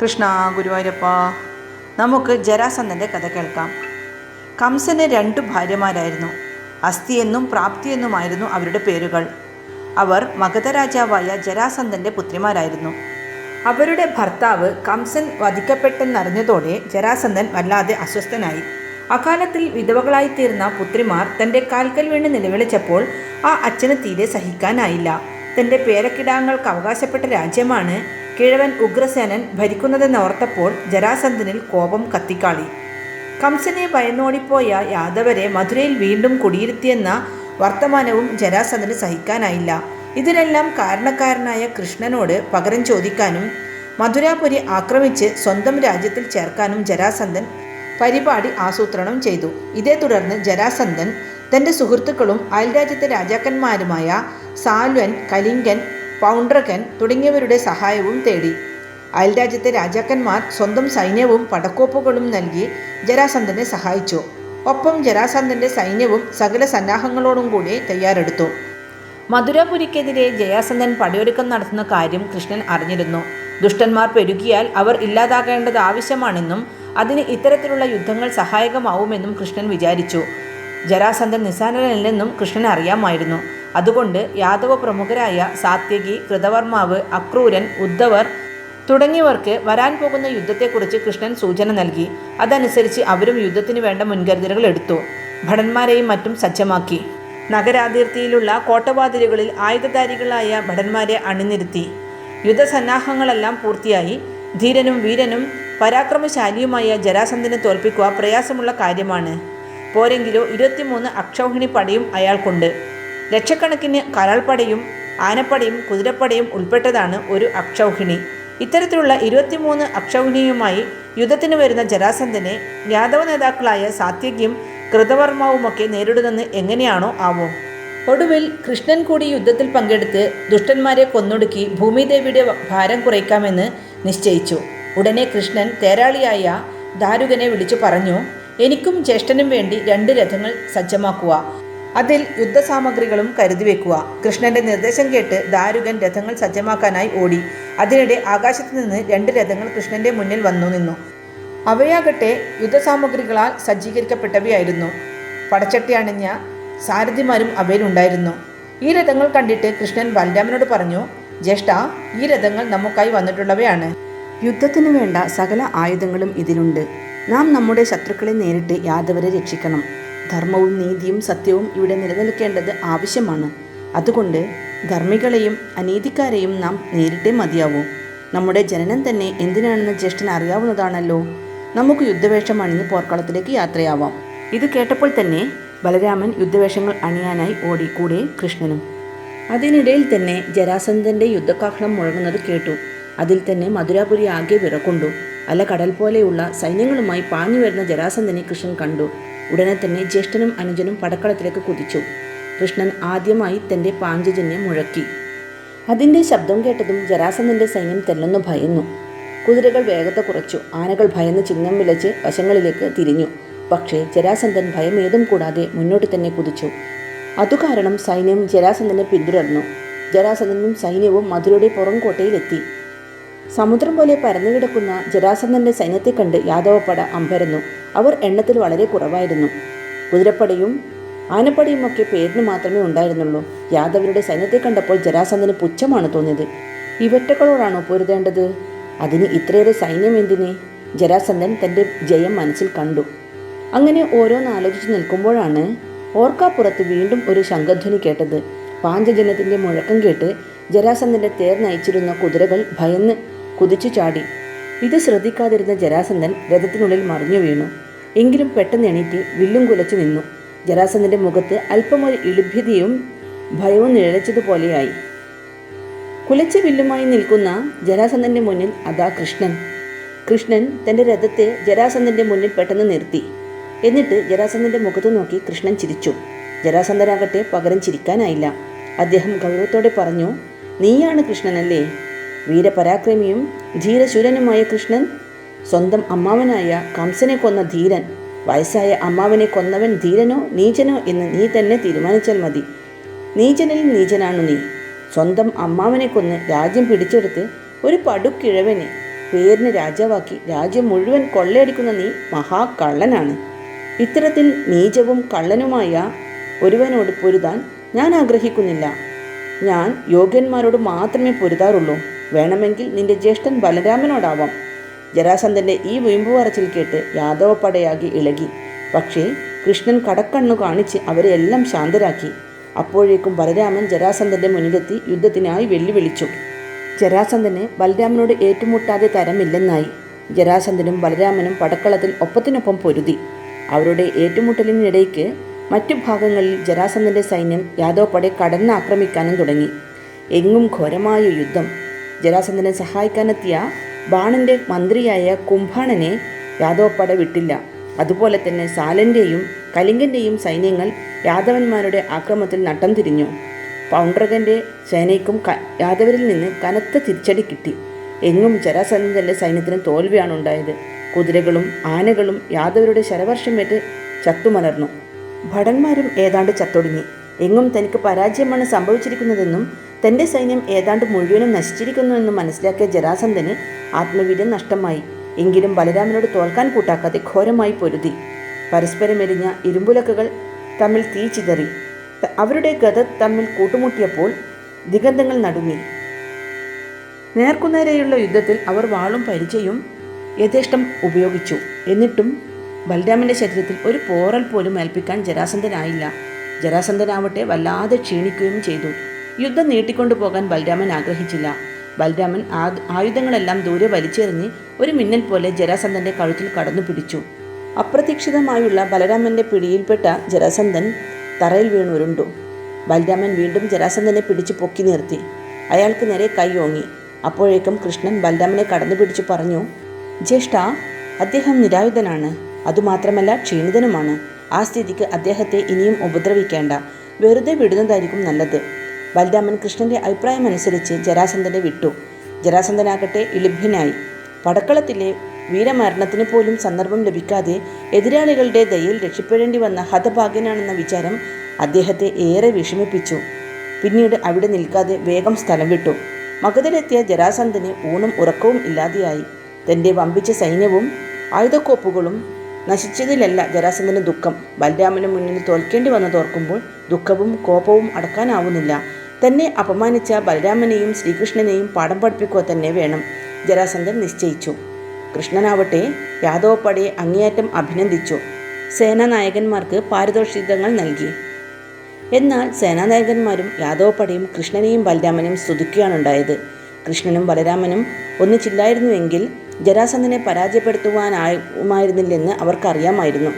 കൃഷ്ണ ഗുരുവായൂരപ്പ നമുക്ക് ജരാസന്ധന്റെ കഥ കേൾക്കാം. കംസന് രണ്ട് ഭാര്യമാരായിരുന്നു. അസ്ഥി എന്നും പ്രാപ്തി എന്നുമായിരുന്നു അവരുടെ പേരുകൾ. അവർ മഗധ രാജാവായ ജരാസന്ധന്റെ പുത്രിമാരായിരുന്നു. അവരുടെ ഭർത്താവ് കംസൻ വധിക്കപ്പെട്ടെന്നറിഞ്ഞതോടെ ജരാസന്ധൻ വല്ലാതെ അസ്വസ്ഥനായി. അക്കാലത്തിൽ വിധവകളായിത്തീർന്ന പുത്രിമാർ തന്റെ കാൽക്കൽ വീണ് നിലവിളിച്ചപ്പോൾ ആ അച്ഛന് തീരെ സഹിക്കാനായില്ല. തന്റെ പേരക്കിടാങ്ങൾക്ക് അവകാശപ്പെട്ട രാജ്യമാണ് കിഴവൻ ഉഗ്രസേനൻ ഭരിക്കുന്നതെന്ന് ഭരിക്കുന്നതെന്നോർത്തപ്പോൾ ജരാസന്ധനിൽ കോപം കത്തിക്കാളി. കംസനെ ഭയന്നോടിപ്പോയ യാദവരെ മധുരയിൽ വീണ്ടും കുടിയിരുത്തിയെന്ന വർത്തമാനവും ജരാസന്ധന് സഹിക്കാനായില്ല. ഇതിനെല്ലാം കാരണക്കാരനായ കൃഷ്ണനോട് പകരം ചോദിക്കാനും മധുരാപുരി ആക്രമിച്ച് സ്വന്തം രാജ്യത്തിൽ ചേർക്കാനും ജരാസന്ധൻ പരിപാടി ആസൂത്രണം ചെയ്തു. ഇതേ തുടർന്ന് ജരാസന്ധൻ തന്റെ സുഹൃത്തുക്കളും അയൽരാജ്യത്തെ രാജാക്കന്മാരുമായ സാൽവൻ കലിംഗൻ പൗണ്ട്രകൻ തുടങ്ങിയവരുടെ സഹായവും തേടി. അയൽരാജ്യത്തെ രാജാക്കന്മാർ സ്വന്തം സൈന്യവും പടക്കോപ്പുകളും നൽകി ജരാസന്ധനെ സഹായിച്ചു. ഒപ്പം ജരാസന്ധന്റെ സൈന്യവും സകല സന്നാഹങ്ങളോടും കൂടി തയ്യാറെടുത്തു. മധുരപുരിക്കെതിരെ ജയാസന്ധൻ പടയൊരുക്കം നടത്തുന്ന കാര്യം കൃഷ്ണൻ അറിഞ്ഞിരുന്നു. ദുഷ്ടന്മാർ പെരുകിയാൽ അവർ ഇല്ലാതാകേണ്ടത് ആവശ്യമാണെന്നും അതിന് ഇത്തരത്തിലുള്ള യുദ്ധങ്ങൾ സഹായകമാവുമെന്നും കൃഷ്ണൻ വിചാരിച്ചു. ജരാസന്ധൻ നിസ്സാരനല്ലെന്നും കൃഷ്ണൻ അറിയാമായിരുന്നു. അതുകൊണ്ട് യാദവ പ്രമുഖരായ സാത്യകി കൃതവർമാവ് അക്രൂരൻ ഉദ്ധവർ തുടങ്ങിയവർക്ക് വരാൻ പോകുന്ന യുദ്ധത്തെക്കുറിച്ച് കൃഷ്ണൻ സൂചന നൽകി. അതനുസരിച്ച് അവരും യുദ്ധത്തിന് വേണ്ട മുൻകരുതലുകൾ എടുത്തു. ഭടന്മാരെയും മറ്റും സജ്ജമാക്കി. നഗരാതിർത്തിയിലുള്ള കോട്ടവാതിലുകളിൽ ആയുധധാരികളായ ഭടന്മാരെ അണിനിരുത്തി. യുദ്ധസന്നാഹങ്ങളെല്ലാം പൂർത്തിയായി. ധീരനും വീരനും പരാക്രമശാലിയുമായ ജരാസന്ധനെ തോൽപ്പിക്കുക പ്രയാസമുള്ള കാര്യമാണ്. പോരെങ്കിലോ ഇരുപത്തിമൂന്ന് അക്ഷൗഹിണി പടയും അയാൾക്കുണ്ട്. ലക്ഷക്കണക്കിന് കരാൾപ്പടയും ആനപ്പടയും കുതിരപ്പടയും ഉൾപ്പെട്ടതാണ് ഒരു അക്ഷൗഹിണി. ഇത്തരത്തിലുള്ള ഇരുപത്തിമൂന്ന് അക്ഷൗഹിണിയുമായി യുദ്ധത്തിന് വരുന്ന ജരാസന്ധനെ യാദവ നേതാക്കളായ സാത്യകിയും കൃതവർമാവുമൊക്കെ നേരിടുന്നത് എങ്ങനെയാണോ ആവോ. ഒടുവിൽ കൃഷ്ണൻ കൂടി യുദ്ധത്തിൽ പങ്കെടുത്ത് ദുഷ്ടന്മാരെ കൊന്നൊടുക്കി ഭൂമിദേവിയുടെ ഭാരം കുറയ്ക്കാമെന്ന് നിശ്ചയിച്ചു. ഉടനെ കൃഷ്ണൻ തേരാളിയായ ദാരുകനെ വിളിച്ചു പറഞ്ഞു എനിക്കും ജ്യേഷ്ഠനും വേണ്ടി രണ്ട് രഥങ്ങൾ സജ്ജമാക്കുക. അതിൽ യുദ്ധസാമഗ്രികളും കരുതി വെക്കുക. കൃഷ്ണന്റെ നിർദ്ദേശം കേട്ട് ദാരുകൻ രഥങ്ങൾ സജ്ജമാക്കാനായി ഓടി. അതിനിടെ ആകാശത്ത് നിന്ന് രണ്ട് രഥങ്ങൾ കൃഷ്ണന്റെ മുന്നിൽ വന്നു നിന്നു. അവയാകട്ടെ യുദ്ധസാമഗ്രികളാൽ സജ്ജീകരിക്കപ്പെട്ടവയായിരുന്നു. പടച്ചട്ടി അണിഞ്ഞ സാരഥിമാരും അവയിലുണ്ടായിരുന്നു ഈ രഥങ്ങൾ കണ്ടിട്ട് കൃഷ്ണൻ ബലരാമനോട് പറഞ്ഞു ജ്യേഷ്ഠ ഈ രഥങ്ങൾ നമുക്കായി വന്നിട്ടുള്ളവയാണ്. യുദ്ധത്തിന് വേണ്ട സകല ആയുധങ്ങളും ഇതിലുണ്ട്. നാം നമ്മുടെ ശത്രുക്കളെ നേരിട്ട് യാദവരെ രക്ഷിക്കണം. ധർമ്മവും നീതിയും സത്യവും ഇവിടെ നിലനിൽക്കേണ്ടത് ആവശ്യമാണ്. അതുകൊണ്ട് ധർമ്മികളെയും അനീതിക്കാരെയും നാം നേരിട്ടേ മതിയാവൂ. നമ്മുടെ ജനനം തന്നെ എന്തിനാണെന്ന് ജ്യേഷ്ഠൻ അറിയാവുന്നതാണല്ലോ. നമുക്ക് യുദ്ധവേഷം അണിഞ്ഞ് പോർക്കളത്തിലേക്ക് യാത്രയാവാം. ഇത് കേട്ടപ്പോൾ തന്നെ ബലരാമൻ യുദ്ധവേഷങ്ങൾ അണിയാനായി ഓടി കൂടെ കൃഷ്ണനും. അതിനിടയിൽ തന്നെ ജരാസന്ധന്റെ യുദ്ധകാഹളം മുഴങ്ങുന്നത് കേട്ടു. അതിൽ തന്നെ മധുരാപുരി ആകെ വിറക്കൊണ്ടു. അല്ല കടൽ പോലെയുള്ള സൈന്യങ്ങളുമായി പാഞ്ഞു വരുന്ന ജരാസന്ധനെ കൃഷ്ണൻ കണ്ടു. ഉടനെ തന്നെ ജ്യേഷ്ഠനും അനുജനും പടക്കളത്തിലേക്ക് കുതിച്ചു. കൃഷ്ണൻ ആദ്യമായി തന്റെ പാഞ്ചജന്യം മുഴക്കി. അതിന്റെ ശബ്ദം കേട്ടതും ജരാസന്ധന്റെ സൈന്യം തെല്ലെന്നു ഭയന്നു. കുതിരകൾ വേഗത കുറച്ചു. ആനകൾ ഭയന്ന് ചിഹ്നം വിളച്ച് വശങ്ങളിലേക്ക് തിരിഞ്ഞു. പക്ഷേ ജരാസന്ധൻ ഭയമേതും കൂടാതെ മുന്നോട്ട് തന്നെ കുതിച്ചു. അതുകാരണം സൈന്യം ജരാസന്ധനെ പിന്തുടർന്നു. ജരാസന്ധനും സൈന്യവും മധുരയുടെ പുറംകോട്ടയിലെത്തി സമുദ്രം പോലെ പരന്നുകിടക്കുന്ന ജരാസന്ധന്റെ സൈന്യത്തെ കണ്ട് യാദവപ്പട അമ്പരന്നു. അവർ എണ്ണത്തിൽ വളരെ കുറവായിരുന്നു. കുതിരപ്പടയും ആനപ്പടയുമൊക്കെ പേരിന് മാത്രമേ ഉണ്ടായിരുന്നുള്ളൂ. യാദവരുടെ സൈന്യത്തെ കണ്ടപ്പോൾ ജരാസന്ധന് പുച്ഛമാണ് തോന്നിയത്. ഇവറ്റകളോടാണോ പൊരുതേണ്ടത്? അതിന് ഇത്രയേറെ സൈന്യം എന്തിനെ? ജരാസന്ധൻ തന്റെ ജയം മനസ്സിൽ കണ്ടു. അങ്ങനെ ഓരോന്ന് ആലോചിച്ച് നിൽക്കുമ്പോഴാണ് ഓർക്കാപ്പുറത്ത് വീണ്ടും ഒരു ശംഖധ്വനി കേട്ടത്. പാഞ്ചജനത്തിന്റെ മുഴക്കം കേട്ട് ജരാസന്ധന്റെ തേർ നയിച്ചിരുന്ന കുതിരകൾ ഭയന്ന് കുതിച്ചു ചാടി. ഇത് ശ്രദ്ധിക്കാതിരുന്ന ജരാസന്ധൻ രഥത്തിനുള്ളിൽ മറിഞ്ഞു വീണു. എങ്കിലും പെട്ടെന്ന് എണീറ്റ് വില്ലും കുലച്ചു നിന്നു. ജരാസന്ധന്റെ മുഖത്ത് അല്പമൊരു ഇളിഭ്യതയും ഭയവും നിഴലിച്ചതുപോലെയായി. കുലച്ച വില്ലുമായി നിൽക്കുന്ന ജരാസന്ധന്റെ മുന്നിൽ അതാ കൃഷ്ണൻ. കൃഷ്ണൻ തന്റെ രഥത്തെ ജരാസന്ധന്റെ മുന്നിൽ പെട്ടെന്ന് നിർത്തി. എന്നിട്ട് ജരാസന്ധന്റെ മുഖത്ത് നോക്കി കൃഷ്ണൻ ചിരിച്ചു. ജരാസന്ധനാകട്ടെ പകരം ചിരിക്കാനായില്ല. അദ്ദേഹം ഗൗരവത്തോടെ പറഞ്ഞു നീയാണ് കൃഷ്ണനല്ലേ? വീരപരാക്രമിയും ധീരശൂരനുമായ കൃഷ്ണൻ സ്വന്തം അമ്മാവനായ കംസനെ കൊന്ന ധീരൻ വയസ്സായ അമ്മാവനെ കൊന്നവൻ ധീരനോ നീചനോ എന്ന് നീ തന്നെ തീരുമാനിച്ചാൽ മതി. നീചനിൽ നീചനാണു നീ. സ്വന്തം അമ്മാവനെ കൊന്ന് രാജ്യം പിടിച്ചെടുത്ത് ഒരു പടുക്കിഴവനെ പേരിന് രാജാവാക്കി രാജ്യം മുഴുവൻ കൊള്ളയടിക്കുന്ന നീ മഹാകള്ളനാണ്. ഇത്തരത്തിൽ നീചവും കള്ളനുമായ ഒരുവനോട് പൊരുതാൻ ഞാൻ ആഗ്രഹിക്കുന്നില്ല. ഞാൻ യോഗ്യന്മാരോട് മാത്രമേ പൊരുതാറുള്ളൂ. വേണമെങ്കിൽ നിന്റെ ജ്യേഷ്ഠൻ ബലരാമനോടാവാം. ജരാസന്ധന്റെ ഈ വീമ്പു പറച്ചിൽ കേട്ട് യാദവപ്പടയാകി ഇളകി. പക്ഷേ കൃഷ്ണൻ കടക്കണ്ണു കാണിച്ച് അവരെ എല്ലാം ശാന്തരാക്കി. അപ്പോഴേക്കും ബലരാമൻ ജരാസന്ധന്റെ മുന്നിലെത്തി യുദ്ധത്തിനായി വെല്ലുവിളിച്ചു. ജരാസന്ധന് ബലരാമനോട് ഏറ്റുമുട്ടാതെ തരമില്ലെന്നായി. ജരാസന്ധനും ബലരാമനും പടക്കളത്തിൽ ഒപ്പത്തിനൊപ്പം പൊരുതി. അവരുടെ ഏറ്റുമുട്ടലിനിടയ്ക്ക് മറ്റു ഭാഗങ്ങളിൽ ജരാസന്ധന്റെ സൈന്യം യാദവപ്പടെ കടന്നാക്രമിക്കാനും തുടങ്ങി. എങ്ങും ഘോരമായ യുദ്ധം ജരാസന്ധനെ സഹായിക്കാനെത്തിയ ബാണന്റെ മന്ത്രിയായ കുംഭാണനെ യാദവപ്പട വിട്ടില്ല. അതുപോലെ തന്നെ സാലന്റെയും കലിംഗന്റെയും സൈന്യങ്ങൾ യാദവന്മാരുടെ ആക്രമത്തിൽ നട്ടം തിരിഞ്ഞു. പൗണ്ട്രകന്റെ സേനയ്ക്കും യാദവരിൽ നിന്ന് കനത്ത തിരിച്ചടി കിട്ടി. എങ്ങും ജരാസന്ധന്റെ സൈന്യത്തിന് തോൽവിയാണ് ഉണ്ടായത്. കുതിരകളും ആനകളും യാദവരുടെ ശരവർഷമേറ്റ് ചത്തുമലർന്നു. ഭടന്മാരും ഏതാണ്ട് ചത്തൊടുങ്ങി. എങ്ങും തനിക്ക് പരാജയമാണ് സംഭവിച്ചിരിക്കുന്നതെന്നും തന്റെ സൈന്യം ഏതാണ്ട് മുഴുവനും നശിച്ചിരിക്കുന്നു എന്ന് മനസ്സിലാക്കിയ ജരാസന്ധന് ആത്മവീര്യം നഷ്ടമായി. എങ്കിലും ബലരാമനോട് തോൽക്കാൻ കൂട്ടാക്കാതെ ഘോരമായി പൊരുതി. പരസ്പരം എരിഞ്ഞ ഇരുമ്പുലക്കുകൾ തമ്മിൽ തീ ചിതറി. അവരുടെ ഗത തമ്മിൽ കൂട്ടുമുട്ടിയപ്പോൾ ദിഗന്ധങ്ങൾ നടുങ്ങി. നേർക്കുനേരെയുള്ള യുദ്ധത്തിൽ അവർ വാളും പരിചയും യഥേഷ്ടം ഉപയോഗിച്ചു. എന്നിട്ടും ബലരാമന്റെ ശരീരത്തിൽ ഒരു പോറൽ പോലും ഏൽപ്പിക്കാൻ ജരാസന്ധനായില്ല. ജരാസന്ധനാവട്ടെ വല്ലാതെ ക്ഷീണിക്കുകയും ചെയ്തു. യുദ്ധം നീട്ടിക്കൊണ്ടു പോകാൻ ബലരാമൻ ആഗ്രഹിച്ചില്ല. ബലരാമൻ ആയുധങ്ങളെല്ലാം ദൂരെ വലിച്ചെറിഞ്ഞ് ഒരു മിന്നൽ പോലെ ജരാസന്ധന്റെ കഴുത്തിൽ കടന്നു പിടിച്ചു. അപ്രതീക്ഷിതമായുള്ള ബലരാമന്റെ പിടിയിൽപ്പെട്ട ജരാസന്ധൻ തറയിൽ വീണുരുണ്ടു ബലരാമൻ വീണ്ടും ജരാസന്ധനെ പിടിച്ചു പൊക്കി നിർത്തി. അയാൾക്ക് നേരെ കൈ ഓങ്ങി. അപ്പോഴേക്കും കൃഷ്ണൻ ബലരാമനെ കടന്നു പിടിച്ചു പറഞ്ഞു ജ്യേഷ്ഠ അദ്ദേഹം നിരായുധനാണ്. അതുമാത്രമല്ല ക്ഷീണിതനുമാണ്. ആ സ്ഥിതിക്ക് അദ്ദേഹത്തെ ഇനിയും ഉപദ്രവിക്കേണ്ട. വെറുതെ വിടുന്നതായിരിക്കും നല്ലത്. ബലരാമൻ കൃഷ്ണന്റെ അഭിപ്രായമനുസരിച്ച് ജരാസന്ധനെ വിട്ടു. ജരാസന്ധനാകട്ടെ ഇളിഭ്യനായി. പടക്കളത്തിലെ വീരമരണത്തിന് പോലും സന്ദർഭം ലഭിക്കാതെ എതിരാളികളുടെ ദയയിൽ രക്ഷപ്പെടേണ്ടി വന്ന ഹതഭാഗ്യനാണെന്ന വിചാരം അദ്ദേഹത്തെ ഏറെ വിഷമിപ്പിച്ചു. പിന്നീട് അവിടെ നിൽക്കാതെ വേഗം സ്ഥലം വിട്ടു. മഗധയിലെത്തിയ ജരാസന്ധന് ഊണും ഉറക്കവും ഇല്ലാതെയായി. തന്റെ വമ്പിച്ച സൈന്യവും ആയുധക്കോപ്പുകളും നശിച്ചതിലല്ല ജരാസന്ധന് ദുഃഖം. ബലരാമന് മുന്നിൽ തോൽക്കേണ്ടി വന്നതോർക്കുമ്പോൾ ദുഃഖവും കോപവും അടക്കാനാവുന്നില്ല. തന്നെ അപമാനിച്ച ബലരാമനെയും ശ്രീകൃഷ്ണനെയും പാഠം പഠിപ്പിക്കുക തന്നെ വേണം. ജരാസന്ധൻ നിശ്ചയിച്ചു. കൃഷ്ണനാവട്ടെ യാദവപ്പടയെ അങ്ങേയറ്റം അഭിനന്ദിച്ചു. സേനാനായകന്മാർക്ക് പാരിതോഷികങ്ങൾ നൽകി. എന്നാൽ സേനാനായകന്മാരും യാദവപ്പടയും കൃഷ്ണനെയും ബലരാമനെയും സ്തുതിക്കുകയാണുണ്ടായത്. കൃഷ്ണനും ബലരാമനും ഒന്നിച്ചില്ലായിരുന്നുവെങ്കിൽ ജരാസന്ധനെ പരാജയപ്പെടുത്തുവാനായുമായിരുന്നില്ലെന്ന് അവർക്കറിയാമായിരുന്നു.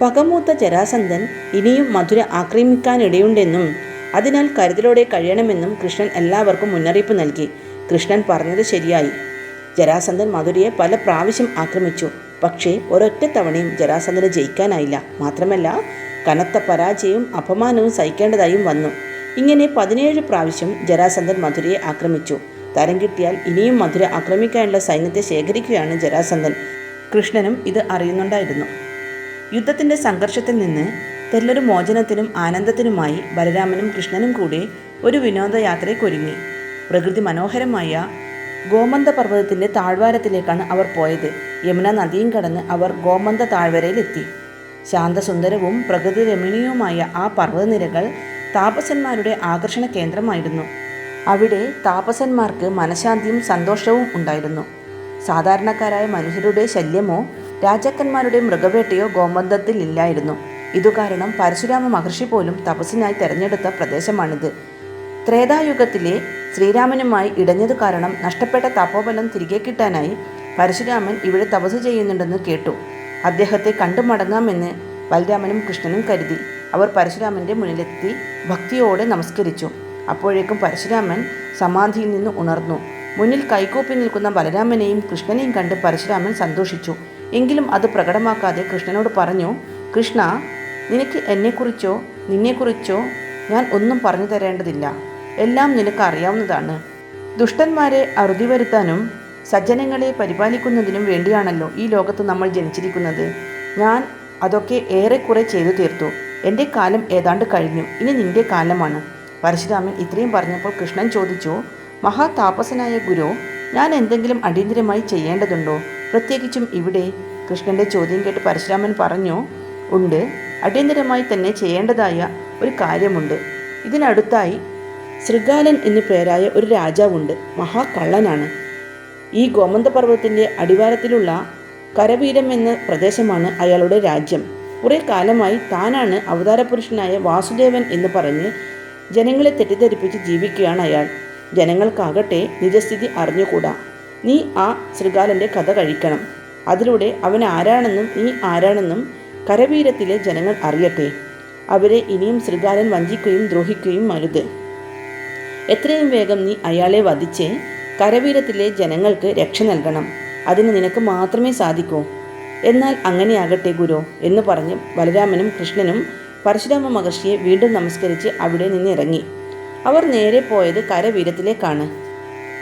പകമൂത്ത ജരാസന്ധൻ ഇനിയും മധുര ആക്രമിക്കാനിടയുണ്ടെന്നും അതിനാൽ കരുതലോടെ കഴിയണമെന്നും കൃഷ്ണൻ എല്ലാവർക്കും മുന്നറിയിപ്പ് നൽകി. കൃഷ്ണൻ പറഞ്ഞത് ശരിയായി. ജരാസന്ധൻ മധുരയെ പല പ്രാവശ്യം ആക്രമിച്ചു. പക്ഷേ ഒരൊറ്റ തവണയും ജരാസന്ധന് ജയിക്കാനായില്ല. മാത്രമല്ല കനത്ത പരാജയവും അപമാനവും സഹിക്കേണ്ടതായും വന്നു. ഇങ്ങനെ പതിനേഴ് പ്രാവശ്യം ജരാസന്ധൻ മധുരയെ ആക്രമിച്ചു. തരം കിട്ടിയാൽ ഇനിയും മധുര ആക്രമിക്കാനുള്ള സൈന്യത്തെ ശേഖരിക്കുകയാണ് ജരാസന്ധൻ. കൃഷ്ണനും ഇത് അറിയുന്നുണ്ടായിരുന്നു. യുദ്ധത്തിന്റെ സംഘർഷത്തിൽ നിന്ന് തെല്ലൊരു മോചനത്തിനും ആനന്ദത്തിനുമായി ബലരാമനും കൃഷ്ണനും കൂടി ഒരു വിനോദയാത്രയ്ക്കൊരുങ്ങി. പ്രകൃതി മനോഹരമായ ഗോമന്ത പർവതത്തിന്റെ താഴ്വാരത്തിലേക്കാണ് അവർ പോയത്. യമുന നദിയും കടന്ന് അവർ ഗോമന്ത താഴ്വരയിലെത്തി ശാന്തസുന്ദരവും പ്രകൃതി രമണീയവുമായ ആ പർവതനിരകൾ താപസന്മാരുടെ ആകർഷണ കേന്ദ്രമായിരുന്നു അവിടെ താപസന്മാർക്ക് മനഃശാന്തിയും സന്തോഷവും ഉണ്ടായിരുന്നു. സാധാരണക്കാരായ മനുഷ്യരുടെ ശല്യമോ രാജാക്കന്മാരുടെ മൃഗവേട്ടയോ ഗോമന്തത്തിൽ ഇല്ലായിരുന്നു ഇതുകാരണം പരശുരാമ മഹർഷി പോലും തപസ്സിനായി തെരഞ്ഞെടുത്ത പ്രദേശമാണിത്. ത്രേതായുഗത്തിലെ ശ്രീരാമനുമായി ഇടഞ്ഞതു കാരണം നഷ്ടപ്പെട്ട തപോബലം തിരികെ കിട്ടാനായി പരശുരാമൻ ഇവിടെ തപസ് ചെയ്യുന്നുണ്ടെന്ന് കേട്ടു. അദ്ദേഹത്തെ കണ്ടു മടങ്ങാമെന്ന് ബലരാമനും കൃഷ്ണനും കരുതി. അവർ പരശുരാമന്റെ മുന്നിലെത്തി ഭക്തിയോടെ നമസ്കരിച്ചു. അപ്പോഴേക്കും പരശുരാമൻ സമാധിയിൽ നിന്ന് ഉണർന്നു. മുന്നിൽ കൈകൂപ്പി നിൽക്കുന്ന ബലരാമനെയും കൃഷ്ണനെയും കണ്ട് പരശുരാമൻ സന്തോഷിച്ചു. എങ്കിലും അത് പ്രകടമാക്കാതെ കൃഷ്ണനോട് പറഞ്ഞു കൃഷ്ണ നിനക്ക് എന്നെക്കുറിച്ചോ നിന്നെക്കുറിച്ചോ ഞാൻ ഒന്നും പറഞ്ഞു തരേണ്ടതില്ല. എല്ലാം നിനക്ക് അറിയാവുന്നതാണ്. ദുഷ്ടന്മാരെ അറുതി വരുത്താനും സജ്ജനങ്ങളെ പരിപാലിക്കുന്നതിനും വേണ്ടിയാണല്ലോ ഈ ലോകത്ത് നമ്മൾ ജനിച്ചിരിക്കുന്നത്. ഞാൻ അതൊക്കെ ഏറെക്കുറെ ചെയ്തു തീർത്തു. എന്റെ കാലം ഏതാണ്ട് കഴിഞ്ഞു. ഇനി നിന്റെ കാലമാണ്. പരശുരാമൻ ഇത്രയും പറഞ്ഞപ്പോൾ കൃഷ്ണൻ ചോദിച്ചു മഹാതാപസനായ ഗുരു ഞാൻ എന്തെങ്കിലും അടിയന്തിരമായി ചെയ്യേണ്ടതുണ്ടോ? പ്രത്യേകിച്ചും ഇവിടെ? കൃഷ്ണന്റെ ചോദ്യം കേട്ട് പരശുരാമൻ പറഞ്ഞു ഉണ്ട്. അടിയന്തരമായി തന്നെ ചെയ്യേണ്ടതായ ഒരു കാര്യമുണ്ട്. ഇതിനടുത്തായി ശൃഗാലൻ എന്നു പേരായ ഒരു രാജാവുണ്ട്. മഹാകള്ളനാണ്. ഈ ഗോമന്ത പർവതത്തിന്റെ അടിവാരത്തിലുള്ള കരവീരം എന്ന പ്രദേശമാണ് അയാളുടെ രാജ്യം. കുറേ കാലമായി താനാണ് അവതാരപുരുഷനായ വാസുദേവൻ എന്ന് പറഞ്ഞ് ജനങ്ങളെ തെറ്റിദ്ധരിപ്പിച്ച് ജീവിക്കുകയാണ് അയാൾ. ജനങ്ങൾക്കാകട്ടെ നിജസ്ഥിതി അറിഞ്ഞുകൂടാ. നീ ആ ശൃഗാലന്റെ കഥ കഴിക്കണം. അതിലൂടെ അവൻ ആരാണെന്നും നീ ആരാണെന്നും കരവീരത്തിലെ ജനങ്ങൾ അറിയട്ടെ. അവരെ ഇനിയും ശൃഗാലൻ വഞ്ചിക്കുകയും ദ്രോഹിക്കുകയും അരുത്. എത്രയും വേഗം നീ അയാളെ വധിച്ച് കരവീരത്തിലെ ജനങ്ങൾക്ക് രക്ഷ നൽകണം. അതിന് നിനക്ക് മാത്രമേ സാധിക്കൂ. എന്നാൽ അങ്ങനെയാകട്ടെ ഗുരു എന്ന് പറഞ്ഞ് ബലരാമനും കൃഷ്ണനും പരശുരാമ മഹർഷിയെ വീണ്ടും നമസ്കരിച്ച് അവിടെ നിന്ന് ഇറങ്ങി. അവർ നേരെ പോയത് കരവീരത്തിലേക്കാണ്.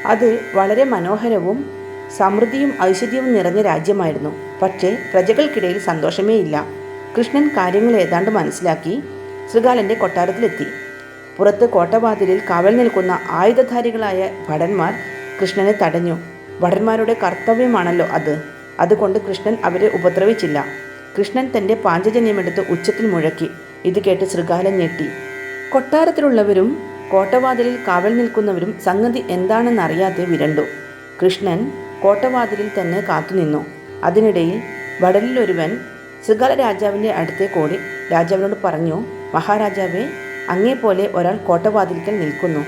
അത് വളരെ മനോഹരവും സമൃദ്ധിയും ഐശ്വര്യവും നിറഞ്ഞ രാജ്യമായിരുന്നു. പക്ഷേ പ്രജകൾക്കിടയിൽ സന്തോഷമേ ഇല്ല. കൃഷ്ണൻ കാര്യങ്ങൾ ഏതാണ്ട് മനസ്സിലാക്കി ശ്രീകാലന്റെ കൊട്ടാരത്തിലെത്തി. പുറത്ത് കോട്ടവാതിലിൽ കാവൽ നിൽക്കുന്ന ആയുധധാരികളായ ഭടന്മാർ കൃഷ്ണനെ തടഞ്ഞു. ഭടന്മാരുടെ കർത്തവ്യമാണല്ലോ അത്. അതുകൊണ്ട് കൃഷ്ണൻ അവരെ ഉപദ്രവിച്ചില്ല. കൃഷ്ണൻ തന്റെ പാഞ്ചജന്യമെടുത്ത് ഉച്ചത്തിൽ മുഴക്കി. ഇത് കേട്ട് ശൃഗാലൻ ഞെട്ടി. കൊട്ടാരത്തിലുള്ളവരും കോട്ടവാതിലിൽ കാവൽ നിൽക്കുന്നവരും സംഗതി എന്താണെന്നറിയാതെ വിരണ്ടു. കൃഷ്ണൻ കോട്ടവാതിലിൽ തന്നെ കാത്തുനിന്നു. അതിനിടയിൽ വടലിലൊരുവൻ ശൃഗാല രാജാവിന്റെ അടുത്തേക്ക് ഓടി രാജാവിനോട് പറഞ്ഞു മഹാരാജാവേ അങ്ങേപ്പോലെ ഒരാൾ കോട്ടവാതിൽക്കൽ നിൽക്കുന്നു.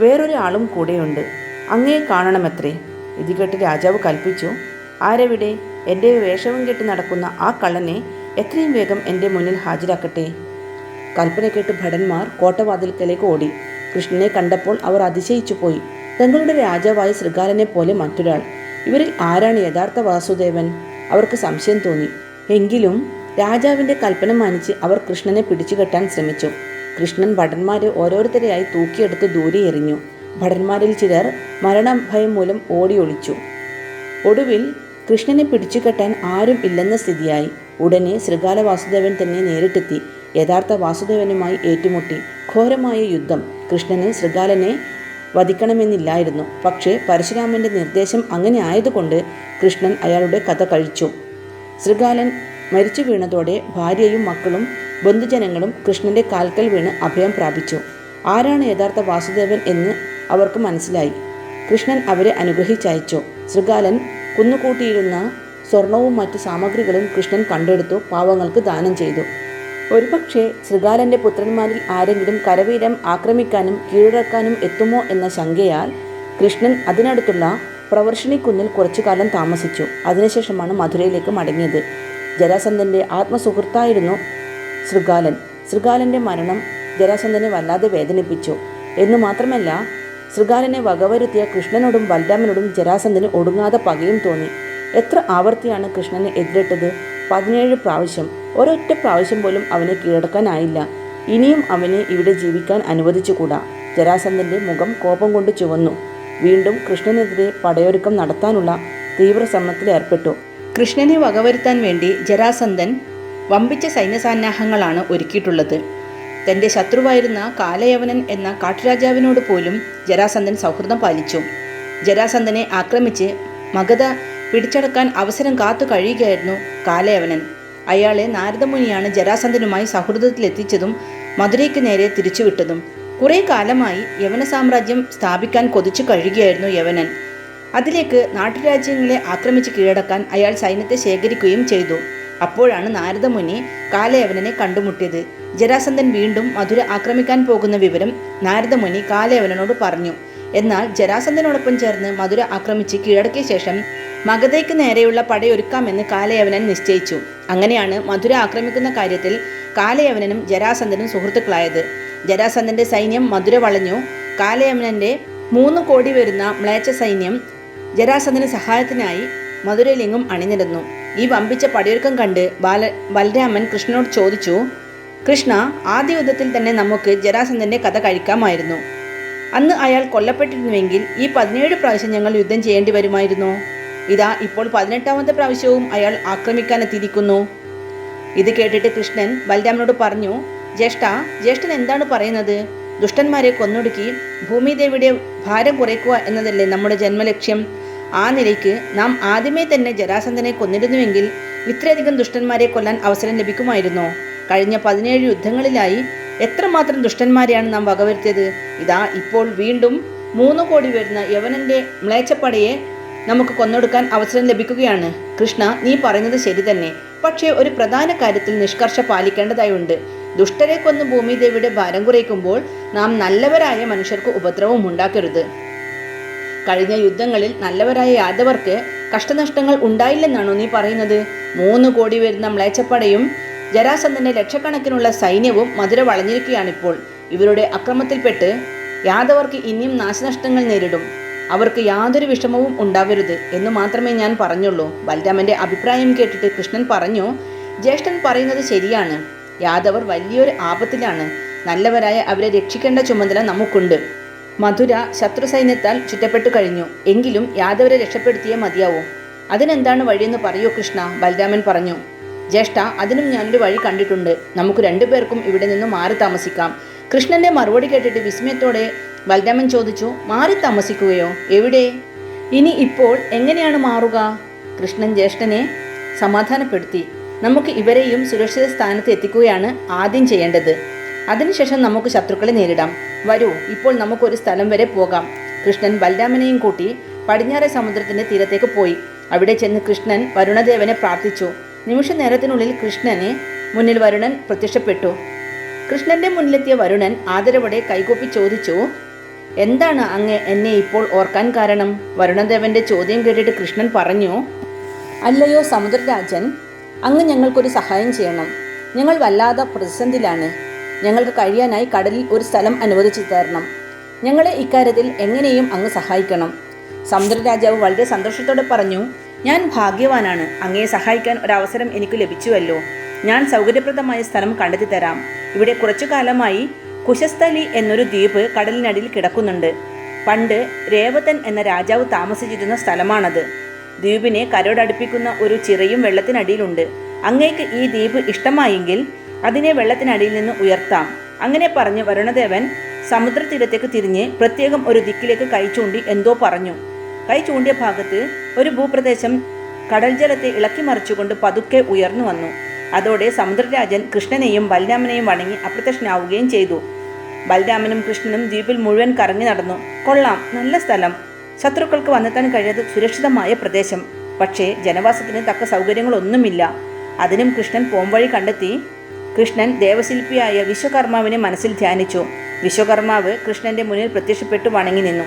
വേറൊരാളും കൂടെയുണ്ട്. അങ്ങേ കാണണമത്രേ? ഇത് കേട്ട് രാജാവ് കൽപ്പിച്ചു ആരെവിടെ? എന്റെ വേഷവും കെട്ടി നടക്കുന്ന ആ കള്ളനെ എത്രയും വേഗം എന്റെ മുന്നിൽ ഹാജരാക്കട്ടെ. കൽപ്പന കേട്ട് ഭടന്മാർ കോട്ടവാതിൽക്കലേക്ക് ഓടി. കൃഷ്ണനെ കണ്ടപ്പോൾ അവർ അതിശയിച്ചു പോയി തങ്ങളുടെ രാജാവായ ശൃഗാലനെ പോലെ മറ്റൊരാൾ ഇവരിൽ ആരാണ് യഥാർത്ഥ വാസുദേവൻ? അവർക്ക് സംശയം തോന്നി. എങ്കിലും രാജാവിന്റെ കൽപ്പന മാനിച്ച് അവർ കൃഷ്ണനെ പിടിച്ചുകെട്ടാൻ ശ്രമിച്ചു. കൃഷ്ണൻ ഭടന്മാരെ ഓരോരുത്തരെയായി തൂക്കിയെടുത്ത് ദൂരെ എറിഞ്ഞു. ഭടന്മാരിൽ ചിലർ മരണഭയം മൂലം ഓടിയൊളിച്ചു. ഒടുവിൽ കൃഷ്ണനെ പിടിച്ചുകെട്ടാൻ ആരും ഇല്ലെന്ന സ്ഥിതിയായി. ഉടനെ ശ്രീകാല വാസുദേവൻ തന്നെ നേരിട്ടെത്തി. യഥാർത്ഥ വാസുദേവനുമായി ഏറ്റുമുട്ടി. ഘോരമായ യുദ്ധം. കൃഷ്ണന് ശൃഗാലനെ വധിക്കണമെന്നില്ലായിരുന്നു. പക്ഷേ പരശുരാമന്റെ നിർദ്ദേശം അങ്ങനെ ആയതുകൊണ്ട് കൃഷ്ണൻ അയാളുടെ കഥ കഴിച്ചു. ശ്രീകാലൻ മരിച്ചു വീണതോടെ ഭാര്യയും മക്കളും ബന്ധുജനങ്ങളും കൃഷ്ണന്റെ കാൽക്കൽ വീണ് അഭയം പ്രാപിച്ചു. ആരാണ് യഥാർത്ഥ വാസുദേവൻ എന്ന് അവർക്ക് മനസ്സിലായി. കൃഷ്ണൻ അവരെ അനുഗ്രഹിച്ചയച്ചു. ശൃഗാലൻ കുന്നുകൂട്ടിയിരുന്ന സ്വർണവും മറ്റു സാമഗ്രികളും കൃഷ്ണൻ കണ്ടെടുത്തു പാവങ്ങൾക്ക് ദാനം ചെയ്തു. ഒരുപക്ഷെ ശ്രീകാലന്റെ പുത്രന്മാരിൽ ആരെങ്കിലും കരവീരം ആക്രമിക്കാനും കീഴടക്കാനും എത്തുമോ എന്ന ശങ്കയാൽ കൃഷ്ണൻ അതിനടുത്തുള്ള പ്രവർഷിണിക്കുന്നിൽ കുറച്ചു കാലം താമസിച്ചു. അതിനുശേഷമാണ് മധുരയിലേക്ക് മടങ്ങിയത്. ജരാസന്ധന്റെ ആത്മസുഹൃത്തായിരുന്നു ശൃഗാലൻ ശൃഗാലന്റെ മരണം ജരാസന്ധനെ വല്ലാതെ വേദനിപ്പിച്ചു. എന്നു മാത്രമല്ല ശൃഗാലനെ വകവരുത്തിയ കൃഷ്ണനോടും ബലരാമനോടും ജരാസന്ധന് ഒടുങ്ങാതെ പകയും തോന്നി. എത്ര ആവർത്തിയാണ് കൃഷ്ണനെ എതിരിട്ടത്? പതിനേഴ് പ്രാവശ്യം ഒരൊറ്റ പ്രാവശ്യം പോലും അവനെ കീഴടക്കാനായില്ല. ഇനിയും അവനെ ഇവിടെ ജീവിക്കാൻ അനുവദിച്ചുകൂടാ. ജരാസന്ധന്റെ മുഖം കോപം കൊണ്ട് ചുവന്നു. വീണ്ടും കൃഷ്ണനെതിരെ പടയൊരുക്കം നടത്താനുള്ള തീവ്ര ശ്രമത്തിൽ ഏർപ്പെട്ടു. കൃഷ്ണനെ വകവരുത്താൻ വേണ്ടി ജരാസന്ധൻ വമ്പിച്ച സൈന്യസന്നാഹങ്ങളാണ് ഒരുക്കിയിട്ടുള്ളത്. തന്റെ ശത്രുവായിരുന്ന കാലയവനൻ എന്ന കാട്ടുരാജാവിനോട് പോലും ജരാസന്ധൻ സൗഹൃദം പാലിച്ചു. ജരാസന്ധനെ ആക്രമിച്ച് മഗധ പിടിച്ചടക്കാൻ അവസരം കാത്തു കഴിയുകയായിരുന്നു കാലയവനൻ. അയാളെ നാരദമുനിയാണ് ജരാസന്ധനുമായി സൗഹൃദത്തിലെത്തിച്ചതും മധുരയ്ക്ക് നേരെ തിരിച്ചുവിട്ടതും. കുറേ കാലമായി യവന സാമ്രാജ്യം സ്ഥാപിക്കാൻ കൊതിച്ചു കഴിയുകയായിരുന്നു യവനൻ. അതിലേക്ക് നാട്ടുരാജ്യങ്ങളെ ആക്രമിച്ച് കീഴടക്കാൻ അയാൾ സൈന്യത്തെ ശേഖരിക്കുകയും ചെയ്തു. അപ്പോഴാണ് നാരദമുനി കാലയവനെ കണ്ടുമുട്ടിയത്. ജരാസന്ധൻ വീണ്ടും മധുര ആക്രമിക്കാൻ പോകുന്ന വിവരം നാരദമുനി കാലയവനോട് പറഞ്ഞു. എന്നാൽ ജരാസന്ധനോടൊപ്പം ചേർന്ന് മധുര ആക്രമിച്ച് കീഴടക്കിയ ശേഷം മഗധയ്ക്ക് നേരെയുള്ള പടയൊരുക്കാമെന്ന് കാലയവനൻ നിശ്ചയിച്ചു. അങ്ങനെയാണ് മധുര ആക്രമിക്കുന്ന കാര്യത്തിൽ കാലയവനനും ജരാസന്ധനും സുഹൃത്തുക്കളായത്. ജരാസന്ധന്റെ സൈന്യം മധുര വളഞ്ഞു. കാലയവനന്റെ മൂന്ന് കോടി വരുന്ന മ്ലേച്ഛ സൈന്യം ജരാസന്ധന് സഹായത്തിനായി മധുരയിലെങ്ങും അണിനിരന്നു. ഈ വമ്പിച്ച പടയൊരുക്കം കണ്ട് ബാല ബലരാമൻ കൃഷ്ണനോട് ചോദിച്ചു കൃഷ്ണ ആദ്യ യുദ്ധത്തിൽ തന്നെ നമുക്ക് ജരാസന്ധന്റെ കഥ കഴിക്കാമായിരുന്നു. അന്ന് അയാൾ കൊല്ലപ്പെട്ടിരുന്നുവെങ്കിൽ ഈ പതിനേഴ് പ്രാവശ്യം ഞങ്ങൾ യുദ്ധം ചെയ്യേണ്ടി വരുമായിരുന്നു. ഇതാ ഇപ്പോൾ പതിനെട്ടാമത്തെ പ്രാവശ്യവും അയാൾ ആക്രമിക്കാനെത്തിയിരിക്കുന്നു. ഇത് കേട്ടിട്ട് കൃഷ്ണൻ ബലരാമനോട് പറഞ്ഞു ജ്യേഷ്ഠ ജ്യേഷ്ഠൻ എന്താണ് പറയുന്നത്? ദുഷ്ടന്മാരെ കൊന്നൊടുക്കി ഭൂമിദേവിയുടെ ഭാരം കുറയ്ക്കുക എന്നതല്ലേ നമ്മുടെ ജന്മലക്ഷ്യം? ആ നിലയ്ക്ക് നാം ആദ്യമേ തന്നെ ജരാസന്ധനെ കൊന്നിരുന്നുവെങ്കിൽ ഇത്രയധികം ദുഷ്ടന്മാരെ കൊല്ലാൻ അവസരം ലഭിക്കുമായിരുന്നോ? കഴിഞ്ഞ പതിനേഴ് യുദ്ധങ്ങളിലായി എത്രമാത്രം ദുഷ്ടന്മാരെയാണ് നാം വകവരുത്തിയത്? ഇതാ ഇപ്പോൾ വീണ്ടും മൂന്ന് കോടി വരുന്ന യവനന്റെ മ്ലേച്ഛപ്പടയെ നമുക്ക് കൊന്നൊടുക്കാൻ അവസരം ലഭിക്കുകയാണ്. കൃഷ്ണ നീ പറയുന്നത് ശരി തന്നെ. പക്ഷേ ഒരു പ്രധാന കാര്യത്തിൽ നിഷ്കർഷ പാലിക്കേണ്ടതായുണ്ട് ദുഷ്ടരെ കൊന്ന് ഭൂമിദേവിയുടെ ഭാരം കുറയ്ക്കുമ്പോൾ നാം നല്ലവരായ മനുഷ്യർക്ക് ഉപദ്രവം ഉണ്ടാക്കരുത്. കഴിഞ്ഞ യുദ്ധങ്ങളിൽ നല്ലവരായ യാദവർക്ക് കഷ്ടനഷ്ടങ്ങൾ ഉണ്ടായില്ലെന്നാണോ നീ പറയുന്നത്? മൂന്ന് കോടി വരുന്ന മ്ലേച്ചപ്പടയും ജരാസന്ധന്റെ ലക്ഷക്കണക്കിനുള്ള സൈന്യവും മധുര വളഞ്ഞിരിക്കുകയാണിപ്പോൾ. ഇവരുടെ അക്രമത്തിൽപ്പെട്ട് യാദവർക്ക് ഇനിയും നാശനഷ്ടങ്ങൾ നേരിടും. അവർക്ക് യാതൊരു വിഷമവും ഉണ്ടാവരുത് എന്ന് മാത്രമേ ഞാൻ പറഞ്ഞുള്ളൂ. ബലരാമന്റെ അഭിപ്രായം കേട്ടിട്ട് കൃഷ്ണൻ പറഞ്ഞു ജ്യേഷ്ഠൻ പറയുന്നത് ശരിയാണ്. യാദവർ വലിയൊരു ആപത്തിലാണ്. നല്ലവരായ അവരെ രക്ഷിക്കേണ്ട ചുമതല നമുക്കുണ്ട്. മധുര ശത്രു സൈന്യത്താൽ ചുറ്റപ്പെട്ടു കഴിഞ്ഞു. എങ്കിലും യാദവരെ രക്ഷപ്പെടുത്തിയേ മതിയാവൂ. അതിനെന്താണ് വഴിയെന്ന് പറയൂ കൃഷ്ണ ബലരാമൻ പറഞ്ഞു. ജ്യേഷ്ഠ അതിനും ഞാനൊരു വഴി കണ്ടിട്ടുണ്ട്. നമുക്ക് രണ്ടുപേർക്കും ഇവിടെ നിന്ന് മാറി താമസിക്കാം. കൃഷ്ണന്റെ മറുപടി കേട്ടിട്ട് വിസ്മയത്തോടെ ബലരാമൻ ചോദിച്ചു മാറി താമസിക്കുകയോ? എവിടെ? ഇനി ഇപ്പോൾ എങ്ങനെയാണ് മാറുക? കൃഷ്ണൻ ജ്യേഷ്ഠനെ സമാധാനപ്പെടുത്തി. നമുക്ക് ഇവരെയും സുരക്ഷിത സ്ഥാനത്ത് എത്തിക്കുകയാണ് ആദ്യം ചെയ്യേണ്ടത്. അതിനുശേഷം നമുക്ക് ശത്രുക്കളെ നേരിടാം. വരൂ ഇപ്പോൾ നമുക്കൊരു സ്ഥലം വരെ പോകാം. കൃഷ്ണൻ ബലരാമനെയും കൂട്ടി പടിഞ്ഞാറെ സമുദ്രത്തിന്റെ തീരത്തേക്ക് പോയി. അവിടെ ചെന്ന് കൃഷ്ണൻ വരുണദേവനെ പ്രാർത്ഥിച്ചു. നിമിഷ നേരത്തിനുള്ളിൽ കൃഷ്ണനെ മുന്നിൽ വരുണൻ പ്രത്യക്ഷപ്പെട്ടു. കൃഷ്ണന്റെ മുന്നിലെത്തിയ വരുണൻ ആദരവോടെ കൈകൂപ്പി ചോദിച്ചു എന്താണ് അങ്ങ് എന്നെ ഇപ്പോൾ ഓർക്കാൻ കാരണം? വരുണദേവന്റെ ചോദ്യം കേട്ടിട്ട് കൃഷ്ണൻ പറഞ്ഞു അല്ലയോ സമുദ്രരാജൻ അങ്ങ് ഞങ്ങൾക്കൊരു സഹായം ചെയ്യണം. ഞങ്ങൾ വല്ലാതെ പ്രതിസന്ധിയിലാണ്. ഞങ്ങൾക്ക് കഴിയാനായി കടലിൽ ഒരു സ്ഥലം അനുവദിച്ചു തരണം. ഞങ്ങളെ ഇക്കാര്യത്തിൽ എങ്ങനെയും അങ്ങ് സഹായിക്കണം. സമുദ്രരാജാവ് വളരെ സന്തോഷത്തോടെ പറഞ്ഞു ഞാൻ ഭാഗ്യവാനാണ്. അങ്ങയെ സഹായിക്കാൻ ഒരവസരം എനിക്ക് ലഭിച്ചുവല്ലോ. ഞാൻ സൗകര്യപ്രദമായ സ്ഥലം കണ്ടെത്തി തരാം. ഇവിടെ കുറച്ചു കാലമായി കുശസ്ഥലി എന്നൊരു ദ്വീപ് കടലിനടിയിൽ കിടക്കുന്നുണ്ട്. പണ്ട് രേവതൻ എന്ന രാജാവ് താമസിച്ചിരുന്ന സ്ഥലമാണത്. ദ്വീപിനെ കരോടടുപ്പിക്കുന്ന ഒരു ചിറയും വെള്ളത്തിനടിയിലുണ്ട്. അങ്ങേക്ക് ഈ ദ്വീപ് ഇഷ്ടമായെങ്കിൽ അതിനെ വെള്ളത്തിനടിയിൽ നിന്ന് ഉയർത്താം. അങ്ങനെ പറഞ്ഞ് വരുണദേവൻ സമുദ്രതീരത്തേക്ക് തിരിഞ്ഞ് പ്രത്യേകം ഒരു ദിക്കിലേക്ക് കൈ ചൂണ്ടി എന്തോ പറഞ്ഞു. കൈ ചൂണ്ടിയ ഭാഗത്ത് ഒരു ഭൂപ്രദേശം കടൽജലത്തെ ഇളക്കി മറിച്ചുകൊണ്ട് പതുക്കെ ഉയർന്നു വന്നു. അതോടെ സമുദ്രരാജൻ കൃഷ്ണനെയും ബലരാമനെയും വണങ്ങി അപ്രത്യക്ഷനാവുകയും ചെയ്തു. ബലരാമനും കൃഷ്ണനും ദ്വീപിൽ മുഴുവൻ കറങ്ങി നടന്നു. കൊള്ളാം നല്ല സ്ഥലം. ശത്രുക്കൾക്ക് വന്നെത്താൻ കഴിയാത്ത സുരക്ഷിതമായ പ്രദേശം. പക്ഷേ ജനവാസത്തിന് തക്ക സൗകര്യങ്ങളൊന്നുമില്ല. അതിനും കൃഷ്ണൻ പോംവഴി കണ്ടെത്തി. കൃഷ്ണൻ ദേവശില്പിയായ വിശ്വകർമാവിനെ മനസ്സിൽ ധ്യാനിച്ചു. വിശ്വകർമാവ് കൃഷ്ണന്റെ മുന്നിൽ പ്രത്യക്ഷപ്പെട്ടു വണങ്ങി നിന്നു.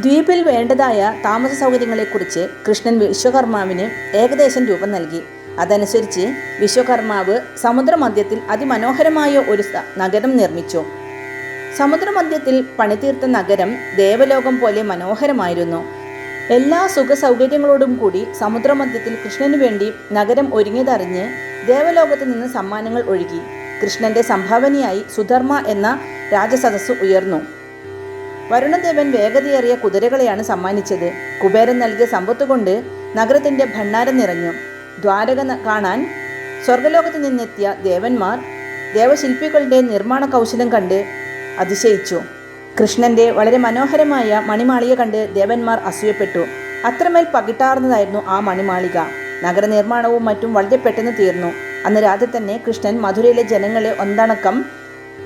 ദ്വീപിൽ വേണ്ടതായ താമസ സൗകര്യങ്ങളെക്കുറിച്ച് കൃഷ്ണൻ വിശ്വകർമാവിന് ഏകദേശം രൂപം നൽകി. അതനുസരിച്ച് വിശ്വകർമാവ് സമുദ്രമധ്യത്തിൽ അതിമനോഹരമായ ഒരു നഗരം നിർമ്മിച്ചു. സമുദ്രമധ്യത്തിൽ പണിതീർത്ത നഗരം ദേവലോകം പോലെ മനോഹരമായിരുന്നു. എല്ലാ സുഖ സൗകര്യങ്ങളോടും കൂടി സമുദ്രമധ്യത്തിൽ കൃഷ്ണനു വേണ്ടി നഗരം ഒരുങ്ങിയതറിഞ്ഞ് ദേവലോകത്ത് നിന്ന് സമ്മാനങ്ങൾ ഒഴുകി. കൃഷ്ണന്റെ സംഭാവനയായി സുധർമ്മ എന്ന രാജസദസ് ഉയർന്നു. വരുണദേവൻ വേഗതയേറിയ കുതിരകളെയാണ് സമ്മാനിച്ചത്. കുബേരൻ നൽകിയ സമ്പത്ത് കൊണ്ട് നഗരത്തിന്റെ ഭണ്ണാരം നിറഞ്ഞു. ദ്വാരക കാണാൻ സ്വർഗലോകത്ത് നിന്നെത്തിയ ദേവന്മാർ ദേവശില്പികളുടെ നിർമ്മാണ കൗശലം കണ്ട് അതിശയിച്ചു. കൃഷ്ണന്റെ വളരെ മനോഹരമായ മണിമാളിക കണ്ട് ദേവന്മാർ അസൂയപ്പെട്ടു. അത്രമേൽ പകിട്ടാർന്നതായിരുന്നു ആ മണിമാളിക. നഗരനിർമ്മാണവും മറ്റും വളരെ പെട്ടെന്ന് തീർന്നു. അന്ന് രാത്രി തന്നെ കൃഷ്ണൻ മധുരയിലെ ജനങ്ങളെ ഒന്നടക്കം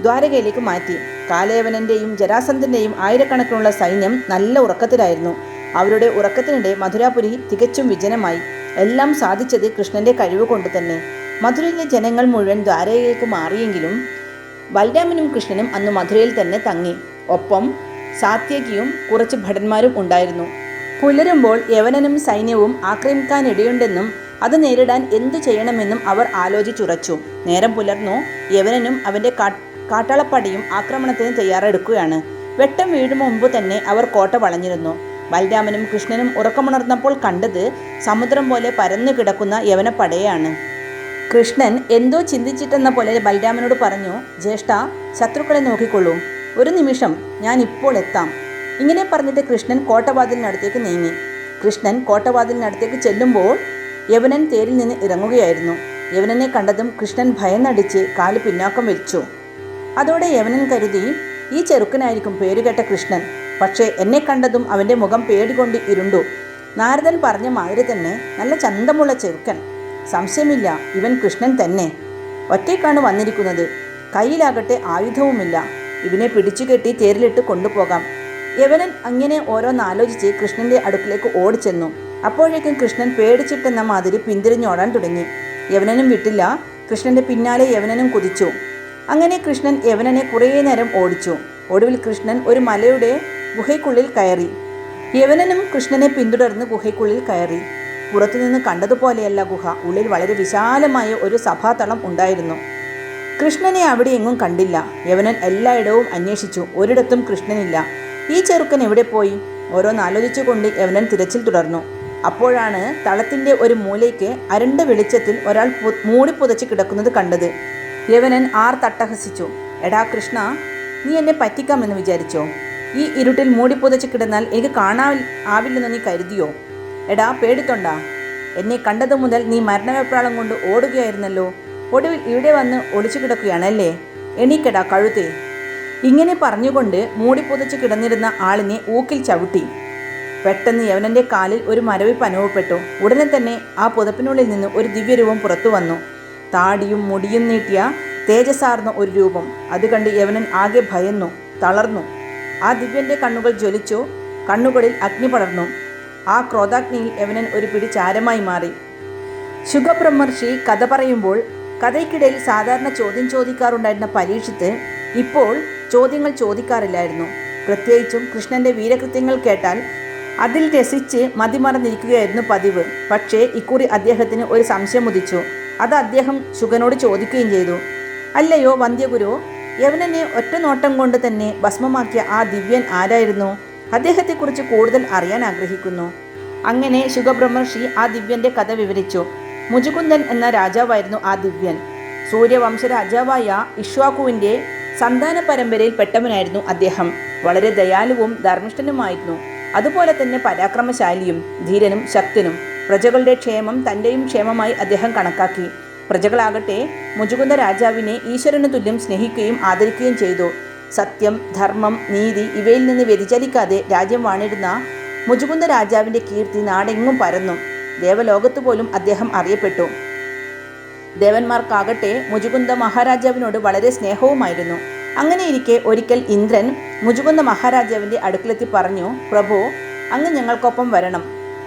ദ്വാരകയിലേക്ക് മാറ്റി. കാലേവനന്റെയും ജരാസന്ധന്റെയും ആയിരക്കണക്കിനുള്ള സൈന്യം നല്ല ഉറക്കത്തിലായിരുന്നു. അവരുടെ ഉറക്കത്തിനിടെ മധുരാപുരി തികച്ചും വിജനമായി. എല്ലാം സാധിച്ചത് കൃഷ്ണന്റെ കഴിവ് കൊണ്ട് തന്നെ. മധുരയിലെ ജനങ്ങൾ മുഴുവൻ ദ്വാരകയിലേക്ക് മാറിയെങ്കിലും ബലരാമനും കൃഷ്ണനും അന്ന് മധുരയിൽ തന്നെ തങ്ങി. ഒപ്പം സാത്യകിയും കുറച്ച് ഭടന്മാരും ഉണ്ടായിരുന്നു. പുലരുമ്പോൾ യവനനും സൈന്യവും ആക്രമിക്കാനിടയുണ്ടെന്നും അത് നേരിടാൻ എന്തു ചെയ്യണമെന്നും അവർ ആലോചിച്ചുറച്ചു. നേരം പുലർന്നു യവനനും അവന്റെ കാട്ടാളപ്പടയും ആക്രമണത്തിന് തയ്യാറെടുക്കുകയാണ്. വെട്ടം വീഴും മുമ്പ് തന്നെ അവർ കോട്ട വളഞ്ഞിരുന്നു. ബലരാമനും കൃഷ്ണനും ഉറക്കമുണർന്നപ്പോൾ കണ്ടത് സമുദ്രം പോലെ പരന്നു കിടക്കുന്ന യവനപ്പടയാണ്. കൃഷ്ണൻ എന്തോ ചിന്തിച്ചിട്ടെന്ന പോലെ ബലരാമനോട് പറഞ്ഞു ജ്യേഷ്ഠ ശത്രുക്കളെ നോക്കിക്കൊള്ളൂ. ഒരു നിമിഷം ഞാൻ ഇപ്പോൾ എത്താം. ഇങ്ങനെ പറഞ്ഞിട്ട് കൃഷ്ണൻ കോട്ടവാതിലിനടുത്തേക്ക് നീങ്ങി. കൃഷ്ണൻ കോട്ടവാതിലിനടുത്തേക്ക് ചെല്ലുമ്പോൾ യവനൻ തേരിൽ നിന്ന് ഇറങ്ങുകയായിരുന്നു. യവനനെ കണ്ടതും കൃഷ്ണൻ ഭയന്നടിച്ച് കാൽ പിന്നാക്കം വലിച്ചു. അതോടെ യവനൻ കരുതി ഈ ചെറുക്കനായിരിക്കും പേരുകേട്ട കൃഷ്ണൻ. പക്ഷേ എന്നെ കണ്ടതും അവന്റെ മുഖം പേടികൊണ്ട് ഇരുണ്ടു. നാരദൻ പറഞ്ഞ മാതിരി തന്നെ നല്ല ചന്തമുള്ള ചെറുക്കൻ. സംശയമില്ല ഇവൻ കൃഷ്ണൻ തന്നെ. ഒറ്റയ്ക്കാണ് വന്നിരിക്കുന്നത്. കയ്യിലാകട്ടെ ആയുധവുമില്ല. ഇവനെ പിടിച്ചു കെട്ടി തേരിലിട്ട് കൊണ്ടുപോകാം. യവനൻ അങ്ങനെ ഓരോന്നാലോചിച്ച് കൃഷ്ണന്റെ അടുക്കിലേക്ക് ഓടിച്ചെന്നു. അപ്പോഴേക്കും കൃഷ്ണൻ പേടിച്ചിട്ടെന്ന മാതിരി പിന്തിരിഞ്ഞോടാൻ തുടങ്ങി. യവനനും വിട്ടില്ല. കൃഷ്ണന്റെ പിന്നാലെ യവനനും കുതിച്ചു. അങ്ങനെ കൃഷ്ണൻ യവനനെ കുറേ നേരം ഓടിച്ചു. ഒടുവിൽ കൃഷ്ണൻ ഒരു മലയുടെ ഗുഹയ്ക്കുള്ളിൽ കയറി. യവനനും കൃഷ്ണനെ പിന്തുടർന്ന് ഗുഹയ്ക്കുള്ളിൽ കയറി. പുറത്തുനിന്ന് കണ്ടതുപോലെയല്ല ഗുഹ. ഉള്ളിൽ വളരെ വിശാലമായ ഒരു സഭാതളം ഉണ്ടായിരുന്നു. കൃഷ്ണനെ അവിടെ എങ്ങും കണ്ടില്ല. യവനൻ എല്ലായിടവും അന്വേഷിച്ചു. ഒരിടത്തും കൃഷ്ണനില്ല. ഈ ചെറുക്കൻ എവിടെ പോയി? ഓരോന്നാലോചിച്ചുകൊണ്ട് യവനൻ തിരച്ചിൽ തുടർന്നു. അപ്പോഴാണ് തളത്തിന്റെ ഒരു മൂലയ്ക്ക് അരണ്ട വെളിച്ചത്തിൽ ഒരാൾ മൂടിപ്പുതച്ച് കിടക്കുന്നത് കണ്ടത്. യവനൻ ആർ തട്ടഹസിച്ചു. എടാ കൃഷ്ണ നീ എന്നെ പറ്റിക്കാമെന്ന് വിചാരിച്ചോ? ഈ ഇരുട്ടിൽ മൂടിപ്പുതച്ച് കിടന്നാൽ എനിക്ക് കാണാൻ ആവില്ലെന്ന് നീ കരുതിയോ? എടാ പേടിത്തൊണ്ടാ. എന്നെ കണ്ടതു മുതൽ നീ മരണവെപ്രാളം കൊണ്ട് ഓടുകയായിരുന്നല്ലോ. ഒടുവിൽ ഇവിടെ വന്ന് ഒളിച്ചു കിടക്കുകയാണല്ലേ? എണീക്കടാ കഴുത്തേ. ഇങ്ങനെ പറഞ്ഞുകൊണ്ട് മൂടിപ്പുതച്ച് കിടന്നിരുന്ന ആളിനെ ഊക്കിൽ ചവിട്ടി. പെട്ടെന്ന് യവനന്റെ കാലിൽ ഒരു മരവിപ്പ് അനുഭവപ്പെട്ടു. ഉടനെ തന്നെ ആ പുതപ്പിനുള്ളിൽ നിന്ന് ഒരു ദിവ്യരൂപം പുറത്തു വന്നു. താടിയും മുടിയും നീട്ടിയ തേജസാർന്ന ഒരു രൂപം. അത് കണ്ട് യവനൻ ആകെ ഭയന്നു തളർന്നു. ആ ദിവ്യന്റെ കണ്ണുകൾ ജ്വലിച്ചു കണ്ണുകളിൽ അഗ്നി പടർന്നു. ആ ക്രോധാഗ്നിയിൽ യവനൻ ഒരു പിടി ചാരമായി മാറി. ശുഖബ്രഹ്മർഷി കഥ പറയുമ്പോൾ കഥയ്ക്കിടയിൽ സാധാരണ ചോദ്യം ചോദിക്കാറുണ്ടായിരുന്ന പരീക്ഷിത്ത് ഇപ്പോൾ ചോദ്യങ്ങൾ ചോദിക്കാറില്ലായിരുന്നു. പ്രത്യേകിച്ചും കൃഷ്ണന്റെ വീരകൃത്യങ്ങൾ കേട്ടാൽ അതിൽ രസിച്ച് മതിമറന്നിരിക്കുകയായിരുന്നു പതിവ്. പക്ഷേ ഇക്കുറി അദ്ദേഹത്തിന് ഒരു സംശയം ഉദിച്ചു. അത് അദ്ദേഹം ശുഗനോട് ചോദിക്കുകയും ചെയ്തു. അല്ലയോ വന്ധ്യഗുരു യവനനെ ഒറ്റ നോട്ടം കൊണ്ട് തന്നെ ഭസ്മമാക്കിയ ആ ദിവ്യൻ ആരായിരുന്നു? അദ്ദേഹത്തെക്കുറിച്ച് കൂടുതൽ അറിയാൻ ആഗ്രഹിക്കുന്നു. അങ്ങനെ ശുഖബ്രഹ്മർഷി ആ ദിവ്യന്റെ കഥ വിവരിച്ചു. മുജുകുന്ദൻ എന്ന രാജാവായിരുന്നു ആ ദിവ്യൻ. സൂര്യവംശ രാജാവായ ഇഷ്വാക്കുവിന്റെ സന്താന പരമ്പരയിൽ പെട്ടവനായിരുന്നു അദ്ദേഹം. വളരെ ദയാലുവും ധർമ്മിഷ്ഠനുമായിരുന്നു. അതുപോലെ തന്നെ പരാക്രമശാലിയും ധീരനും ശക്തനും. പ്രജകളുടെ ക്ഷേമം തന്റെയും ക്ഷേമമായി അദ്ദേഹം കണക്കാക്കി. പ്രജകളാകട്ടെ മുജുകുന്ദ രാജാവിനെ ഈശ്വരന് തുല്യം സ്നേഹിക്കുകയും ആദരിക്കുകയും ചെയ്തു. സത്യം ധർമ്മം നീതി ഇവയിൽ നിന്ന് വ്യതിചലിക്കാതെ രാജ്യം വാണിരുന്ന മുജുകുന്ദ രാജാവിന്റെ കീർത്തി നാടെങ്ങും പരന്നു. ദേവലോകത്ത് പോലും അദ്ദേഹം അറിയപ്പെട്ടു. ദേവന്മാർക്കാകട്ടെ മുജുകുന്ദ മഹാരാജാവിനോട് വളരെ സ്നേഹവുമായിരുന്നു. അങ്ങനെയിരിക്കെ ഒരിക്കൽ ഇന്ദ്രൻ മുജുകുന്ദ മഹാരാജാവിന്റെ അടുക്കലെത്തി പറഞ്ഞു പ്രഭു അങ്ങ് ഞങ്ങൾക്കൊപ്പം വരണം.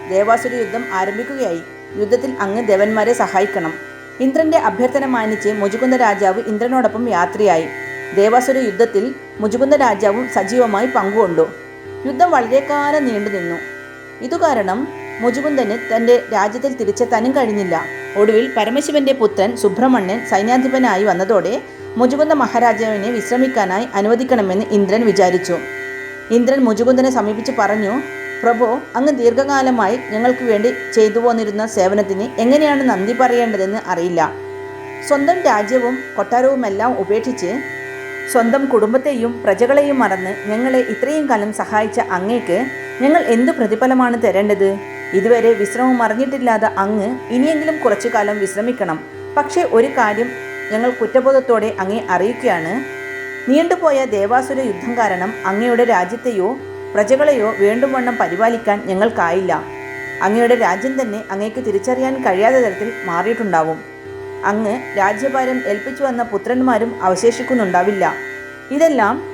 ദേവാസുര യുദ്ധം ആരംഭിക്കുകയായി. യുദ്ധത്തിൽ അങ്ങ് ദേവന്മാരെ സഹായിക്കണം. ഇന്ദ്രന്റെ അഭ്യർത്ഥന മാനിച്ച് മുജുകുന്ദ രാജാവ് ഇന്ദ്രനോടൊപ്പം യാത്രയായി. ദേവാസുര യുദ്ധത്തിൽ മുജുകുന്ദ രാജാവും സജീവമായി പങ്കുകൊണ്ടു. യുദ്ധം വളരെക്കാലം കാലം നീണ്ടു നിന്നു. ഇതുകാരണം മുജുകുന്ദന് തന്റെ രാജ്യത്തിൽ തിരിച്ചെത്താനും കഴിഞ്ഞില്ല. ഒടുവിൽ പരമശിവന്റെ പുത്രൻ സുബ്രഹ്മണ്യൻ സൈന്യാധിപനായി വന്നതോടെ മുജുകുന്ദ മഹാരാജാവിനെ വിശ്രമിക്കാനായി അനുവദിക്കണമെന്ന് ഇന്ദ്രൻ വിചാരിച്ചു. ഇന്ദ്രൻ മുജുകുന്ദനെ സമീപിച്ച് പറഞ്ഞു പ്രഭു അങ്ങ് ദീർഘകാലമായി ഞങ്ങൾക്ക് വേണ്ടി ചെയ്തു പോന്നിരുന്ന സേവനത്തിന് എങ്ങനെയാണ് നന്ദി പറയേണ്ടതെന്ന് അറിയില്ല. സ്വന്തം രാജ്യവും കൊട്ടാരവുമെല്ലാം ഉപേക്ഷിച്ച് സ്വന്തം കുടുംബത്തെയും പ്രജകളെയും മറന്ന് ഞങ്ങളെ ഇത്രയും കാലം സഹായിച്ച അങ്ങേക്ക് ഞങ്ങൾ എന്തു പ്രതിഫലമാണ് തരേണ്ടത്? ഇതുവരെ വിശ്രമം അറിഞ്ഞിട്ടില്ലാതെ അങ്ങ് ഇനിയെങ്കിലും കുറച്ചു കാലം വിശ്രമിക്കണം. പക്ഷേ ഒരു കാര്യം ഞങ്ങൾ കുറ്റബോധത്തോടെ അങ്ങേ അറിയിക്കുകയാണ്. നീണ്ടുപോയ ദേവാസുര യുദ്ധം കാരണം അങ്ങയുടെ രാജ്യത്തെയോ പ്രജകളെയോ വേണ്ടുവണ്ണം പരിപാലിക്കാൻ ഞങ്ങൾക്കായില്ല. അങ്ങയുടെ രാജ്യം തന്നെ അങ്ങേക്ക് തിരിച്ചറിയാൻ കഴിയാത്ത തരത്തിൽ മാറിയിട്ടുണ്ടാവും. അങ്ങ് രാജ്യഭാരം ഏൽപ്പിച്ചു വന്ന പുത്രന്മാരും അവശേഷിക്കുന്നുണ്ടാവില്ല. ഇതെല്ലാം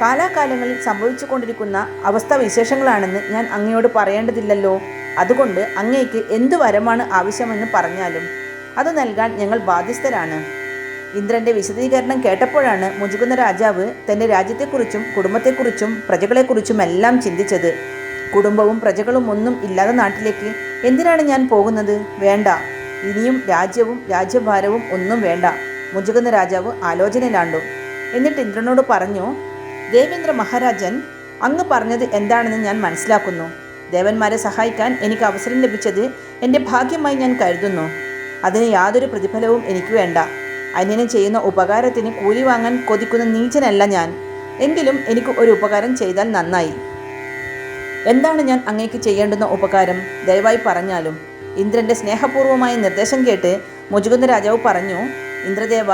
കാലാകാലങ്ങളിൽ സംഭവിച്ചു സംഭവിച്ചുകൊണ്ടിരിക്കുന്ന അവസ്ഥാവിശേഷങ്ങളാണെന്ന് ഞാൻ അങ്ങയോട് പറയേണ്ടതില്ലല്ലോ. അതുകൊണ്ട് അങ്ങേക്ക് എന്തു വരമാണ് ആവശ്യമെന്ന് പറഞ്ഞാലും അത് നൽകാൻ ഞങ്ങൾ ബാധ്യസ്ഥരാണ്. ഇന്ദ്രന്റെ വിശദീകരണം കേട്ടപ്പോഴാണ് മുജുകുന്ന രാജാവ് തന്റെ രാജ്യത്തെക്കുറിച്ചും കുടുംബത്തെക്കുറിച്ചും പ്രജകളെക്കുറിച്ചും എല്ലാം ചിന്തിച്ചത്. കുടുംബവും പ്രജകളും ഒന്നും ഇല്ലാത്ത നാട്ടിലേക്ക് എന്തിനാണ് ഞാൻ പോകുന്നത്? വേണ്ട. ഇനിയും രാജ്യവും രാജ്യഭാരവും ഒന്നും വേണ്ട. മുജുകുന്ന രാജാവ് ആലോചനയിലാണ്ടു. എന്നിട്ട് ഇന്ദ്രനോട് പറഞ്ഞു ദേവേന്ദ്ര മഹാരാജൻ അങ്ങ് പറഞ്ഞത് എന്താണെന്ന് ഞാൻ മനസ്സിലാക്കുന്നു. ദേവന്മാരെ സഹായിക്കാൻ എനിക്ക് അവസരം ലഭിച്ചത് എന്റെ ഭാഗ്യമായി ഞാൻ കരുതുന്നു. അതിന് യാതൊരു പ്രതിഫലവും എനിക്ക് വേണ്ട. അന്യന് ചെയ്യുന്ന ഉപകാരത്തിന് കൂലി വാങ്ങാൻ കൊതിക്കുന്ന നീചനല്ല ഞാൻ. എങ്കിലും എനിക്ക് ഒരു ഉപകാരം ചെയ്താൽ നന്നായി. എന്താണ് ഞാൻ അങ്ങേക്ക് ചെയ്യേണ്ടുന്ന ഉപകാരം? ദയവായി പറഞ്ഞാലും. ഇന്ദ്രന്റെ സ്നേഹപൂർവമായ നിർദ്ദേശം കേട്ട് മുജുകുന്ദ രാജാവ് പറഞ്ഞു ഇന്ദ്രദേവ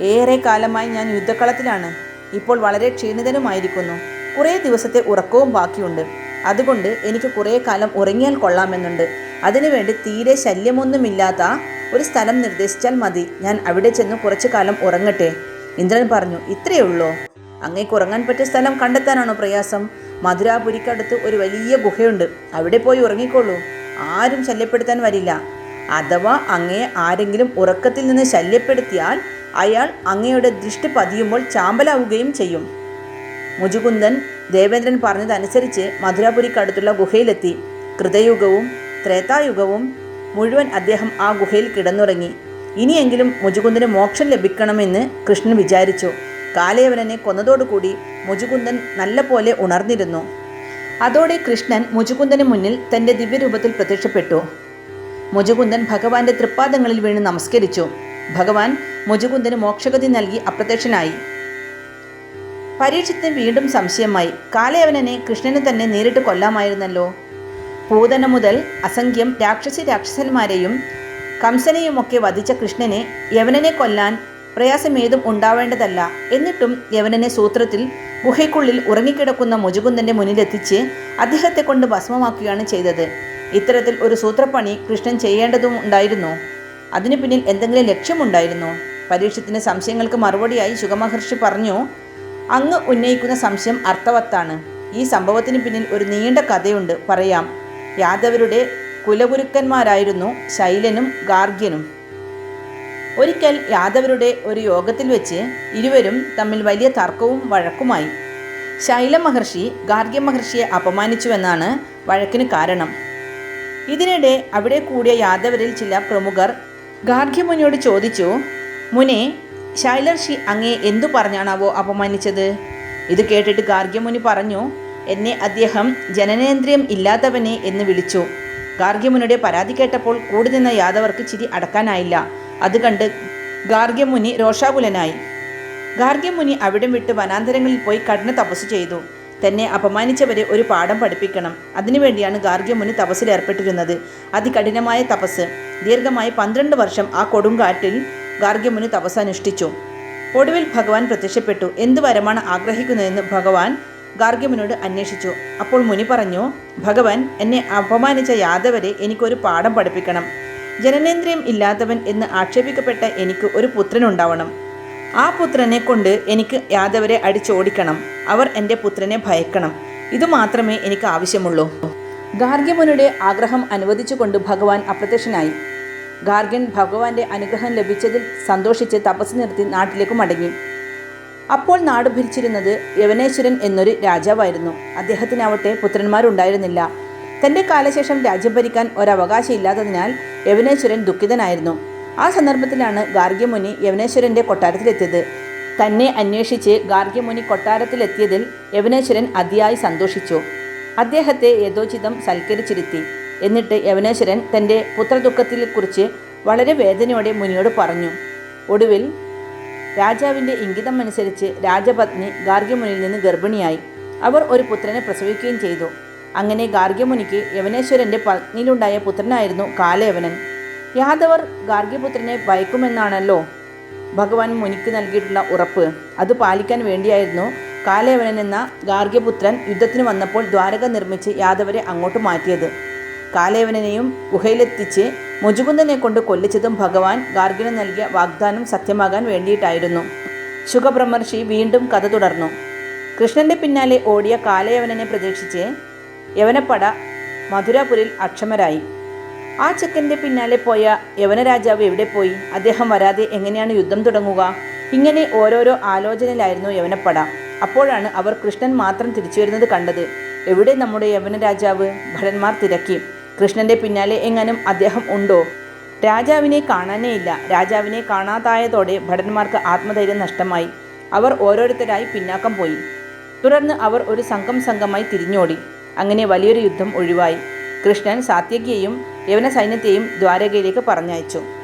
ഏറെ കാലമായി ഞാൻ യുദ്ധക്കളത്തിലാണ്. ഇപ്പോൾ വളരെ ക്ഷീണിതനുമായിരിക്കുന്നു. കുറേ ദിവസത്തെ ഉറക്കവും ബാക്കിയുണ്ട്. അതുകൊണ്ട് എനിക്ക് കുറേ കാലം ഉറങ്ങിയാൽ കൊള്ളാമെന്നുണ്ട്. അതിനുവേണ്ടി തീരെ ശല്യമൊന്നുമില്ലാത്ത ഒരു സ്ഥലം നിർദ്ദേശിച്ചാൽ മതി. ഞാൻ അവിടെ ചെന്ന് കുറച്ചു കാലം ഉറങ്ങട്ടെ. ഇന്ദ്രൻ പറഞ്ഞു ഇത്രയേ ഉള്ളോ. അങ്ങേക്ക് ഉറങ്ങാൻ പറ്റിയ സ്ഥലം കണ്ടെത്താനാണോ പ്രയാസം? മധുരാപുരിക്കടുത്ത് ഒരു വലിയ ഗുഹയുണ്ട്. അവിടെ പോയി ഉറങ്ങിക്കോളൂ. ആരും ശല്യപ്പെടുത്താൻ വരില്ല. അഥവാ അങ്ങയെ ആരെങ്കിലും ഉറക്കത്തിൽ നിന്ന് ശല്യപ്പെടുത്തിയാൽ അയാൾ അങ്ങയുടെ ദൃഷ്ടി പതിയുമ്പോൾ ചാമ്പലാവുകയും ചെയ്യും. മുജുകുന്ദൻ ദേവേന്ദ്രൻ പറഞ്ഞതനുസരിച്ച് മധുരാപുരിക്കടുത്തുള്ള ഗുഹയിലെത്തി. കൃതയുഗവും ത്രേതായുഗവും മുഴുവൻ അദ്ദേഹം ആ ഗുഹയിൽ കിടന്നുറങ്ങി. ഇനിയെങ്കിലും മുജുകുന്ദന് മോക്ഷം ലഭിക്കണമെന്ന് കൃഷ്ണൻ വിചാരിച്ചു. കാലയവനെ കൊന്നതോടുകൂടി മുജുകുന്ദൻ നല്ലപോലെ ഉണർന്നിരുന്നു. അതോടെ കൃഷ്ണൻ മുജുകുന്ദന് മുന്നിൽ തന്റെ ദിവ്യരൂപത്തിൽ പ്രത്യക്ഷപ്പെട്ടു. മുജുകുന്ദൻ ഭഗവാന്റെ തൃപ്പാദങ്ങളിൽ വീണ് നമസ്കരിച്ചു. ഭഗവാൻ മുജുകുന്ദന് മോക്ഷഗതി നൽകി അപ്രത്യക്ഷനായി. പരീക്ഷത്തിന് വീണ്ടും സംശയമായി കാലയവനെ കൃഷ്ണനെ തന്നെ നേരിട്ട് കൊല്ലാമായിരുന്നല്ലോ. പൂതന മുതൽ അസംഖ്യം രാക്ഷസി രാക്ഷസന്മാരെയും കംസനെയുമൊക്കെ വധിച്ച കൃഷ്ണനെ യവനനെ കൊല്ലാൻ പ്രയാസമേതും ഉണ്ടാവേണ്ടതല്ല. എന്നിട്ടും യവനനെ സൂത്രത്തിൽ ഗുഹയ്ക്കുള്ളിൽ ഉറങ്ങിക്കിടക്കുന്ന മുജുകുന്ദന്റെ മുന്നിലെത്തിച്ച് അദ്ദേഹത്തെ കൊണ്ട് ഭസ്മമാക്കുകയാണ് ചെയ്തത്. ഇത്തരത്തിൽ ഒരു സൂത്രപ്പണി കൃഷ്ണൻ ചെയ്യേണ്ടതും ഉണ്ടായിരുന്നു. അതിനു പിന്നിൽ എന്തെങ്കിലും ലക്ഷ്യമുണ്ടായിരുന്നു? പരീക്ഷത്തിന് സംശയങ്ങൾക്ക് മറുപടിയായി ശുഗമഹർഷി പറഞ്ഞു അങ്ങ് ഉന്നയിക്കുന്ന സംശയം അർത്ഥവത്താണ്. ഈ സംഭവത്തിന് പിന്നിൽ ഒരു നീണ്ട കഥയുണ്ട്. പറയാം. യാദവരുടെ കുലഗുരുക്കന്മാരായിരുന്നു ശൈലനും ഗാർഗ്യനും. ഒരിക്കൽ യാദവരുടെ ഒരു യോഗത്തിൽ വെച്ച് ഇരുവരും തമ്മിൽ വലിയ തർക്കവും വഴക്കുമായി. ശൈല മഹർഷി ഗാർഗ്യ മഹർഷിയെ അപമാനിച്ചുവെന്നാണ് വഴക്കിന് കാരണം. ഇതിനിടെ അവിടെ കൂടിയ യാദവരിൽ ചില പ്രമുഖർ ഗാർഗ്യമുനിയോട് ചോദിച്ചു മുനെ ശൈലർഷി അങ്ങേ എന്തു പറഞ്ഞാണാവോ അപമാനിച്ചത്? ഇത് കേട്ടിട്ട് ഗാർഗ്യമുനി പറഞ്ഞു എന്നെ അദ്ദേഹം ജനനേന്ദ്രിയം ഇല്ലാത്തവനെ എന്ന് വിളിച്ചു. ഗാർഗ്യമുനിയുടെ പരാതി കേട്ടപ്പോൾ കൂടി നിന്ന യാദവർക്ക് ചിരി അടക്കാനായില്ല. അത് കണ്ട് ഗാർഗ്യമുനി രോഷാകുലനായി. ഗാർഗ്യമുനി അവിടം വിട്ട് വനാന്തരങ്ങളിൽ പോയി കഠിന തപസ് ചെയ്തു. തന്നെ അപമാനിച്ചവരെ ഒരു പാഠം പഠിപ്പിക്കണം. അതിനുവേണ്ടിയാണ് ഗാർഗ്യമുനി തപസ്സിലേർപ്പെട്ടിരുന്നത് അതികഠിനമായ തപസ് ദീർഘമായ പന്ത്രണ്ട് വർഷം ആ കൊടുങ്കാറ്റിൽ ഗാർഗ്യമുനി തപസ് അനുഷ്ഠിച്ചു ഒടുവിൽ ഭഗവാൻ പ്രത്യക്ഷപ്പെട്ടു. എന്ത് വരമാണ് ആഗ്രഹിക്കുന്നതെന്ന് ഭഗവാൻ ഗാർഗ്യമുനിയോട് അന്വേഷിച്ചു. അപ്പോൾ മുനി പറഞ്ഞു ഭഗവാൻ എന്നെ അപമാനിച്ച യാദവരെ എനിക്കൊരു പാഠം പഠിപ്പിക്കണം. ജനനേന്ദ്രിയം ഇല്ലാത്തവൻ എന്ന് ആക്ഷേപിക്കപ്പെട്ട എനിക്ക് ഒരു പുത്രനുണ്ടാവണം ആ പുത്രനെ കൊണ്ട് എനിക്ക് യാദവരെ അടിച്ചോടിക്കണം. അവർ എന്റെ പുത്രനെ ഭയക്കണം. ഇതുമാത്രമേ എനിക്ക് ആവശ്യമുള്ളൂ. ഗാർഗ്യമുനിയുടെ ആഗ്രഹം അനുവദിച്ചുകൊണ്ട് ഭഗവാൻ അപ്രത്യക്ഷനായി. ഗാർഗ്യൻ ഭഗവാന്റെ അനുഗ്രഹം ലഭിച്ചതിൽ സന്തോഷിച്ച് തപസ് നിർത്തി നാട്ടിലേക്ക് മടങ്ങി. അപ്പോൾ നാട് ഭരിച്ചിരുന്നത് യവനേശ്വരൻ എന്നൊരു രാജാവായിരുന്നു. അദ്ദേഹത്തിനാവട്ടെ പുത്രന്മാരുണ്ടായിരുന്നില്ല. തന്റെ കാലശേഷം രാജ്യം ഭരിക്കാൻ ഒരവകാശം ഇല്ലാത്തതിനാൽ യവനേശ്വരൻ ദുഃഖിതനായിരുന്നു. ആ സന്ദർഭത്തിലാണ് ഗാർഗ്യമുനി യവനേശ്വരന്റെ കൊട്ടാരത്തിലെത്തിയത്. തന്നെ അന്വേഷിച്ച് ഗാർഗ്യമുനി കൊട്ടാരത്തിലെത്തിയതിൽ യവനേശ്വരൻ അതിയായി സന്തോഷിച്ചു. അദ്ദേഹത്തെ യഥോചിതം സൽക്കരിച്ചിരുത്തി. എന്നിട്ട് യവനേശ്വരൻ തന്റെ പുത്രദുഃഖത്തെക്കുറിച്ച് വളരെ വേദനയോടെ മുനിയോട് പറഞ്ഞു. ഒടുവിൽ രാജാവിന്റെ ഇംഗിതം അനുസരിച്ച് രാജപത്നി ഗാർഗ്യമുനിയിൽ നിന്ന് ഗർഭിണിയായി. അവർ ഒരു പുത്രനെ പ്രസവിക്കുകയും ചെയ്തു. അങ്ങനെ ഗാർഗ്യമുനിക്ക് യവനേശ്വരന്റെ പത്നിയിലുണ്ടായ പുത്രനായിരുന്നു കാലയവനൻ. യാദവർ ഗാർഗ്യപുത്രനെ ഭയക്കുമെന്നാണല്ലോ ഭഗവാൻ മുനിക്ക് നൽകിയിട്ടുള്ള ഉറപ്പ്. അത് പാലിക്കാൻ വേണ്ടിയായിരുന്നു കാലയവനൻ എന്ന ഗാർഗ്യപുത്രൻ യുദ്ധത്തിന് വന്നപ്പോൾ ദ്വാരക നിർമ്മിച്ച് യാദവരെ അങ്ങോട്ട് മാറ്റിയത്. കാലയവനെയും ഗുഹയിലെത്തിച്ച് മുജുകുന്ദനെ കൊണ്ട് കൊല്ലിച്ചതും ഭഗവാൻ ഗാർഗിന് നൽകിയ വാഗ്ദാനം സത്യമാകാൻ വേണ്ടിയിട്ടായിരുന്നു. ശുഖബ്രഹ്മർഷി വീണ്ടും കഥ തുടർന്നു. കൃഷ്ണന്റെ പിന്നാലെ ഓടിയ കാലയവനനെ പ്രതീക്ഷിച്ച് യവനപ്പട മധുരാപുരിൽ അക്ഷമരായി. ആ ചെക്കന്റെ പിന്നാലെ പോയ യവനരാജാവ് എവിടെ പോയി? അദ്ദേഹം വരാതെ എങ്ങനെയാണ് യുദ്ധം തുടങ്ങുക? ഇങ്ങനെ ഓരോരോ ആലോചനയിലായിരുന്നു യവനപ്പട. അപ്പോഴാണ് അവർ കൃഷ്ണൻ മാത്രം തിരിച്ചു വരുന്നത് കണ്ടത്. എവിടെ നമ്മുടെ യവനരാജാവ് ഭടന്മാർ തിരക്കി. കൃഷ്ണന്റെ പിന്നാലെ എങ്ങാനും അദ്ദേഹം ഉണ്ടോ? രാജാവിനെ കാണാനേ ഇല്ല രാജാവിനെ കാണാതായതോടെ ഭടന്മാർക്ക് ആത്മധൈര്യം നഷ്ടമായി. അവർ ഓരോരുത്തരായി പിന്നാക്കം പോയി. തുടർന്ന് അവർ ഒരു സംഘം സംഘമായി തിരിഞ്ഞോടി. അങ്ങനെ വലിയൊരു യുദ്ധം ഒഴിവായി. കൃഷ്ണൻ സാത്യകിയെയും യവന സൈന്യത്തെയും ദ്വാരകയിലേക്ക് പറഞ്ഞയച്ചു.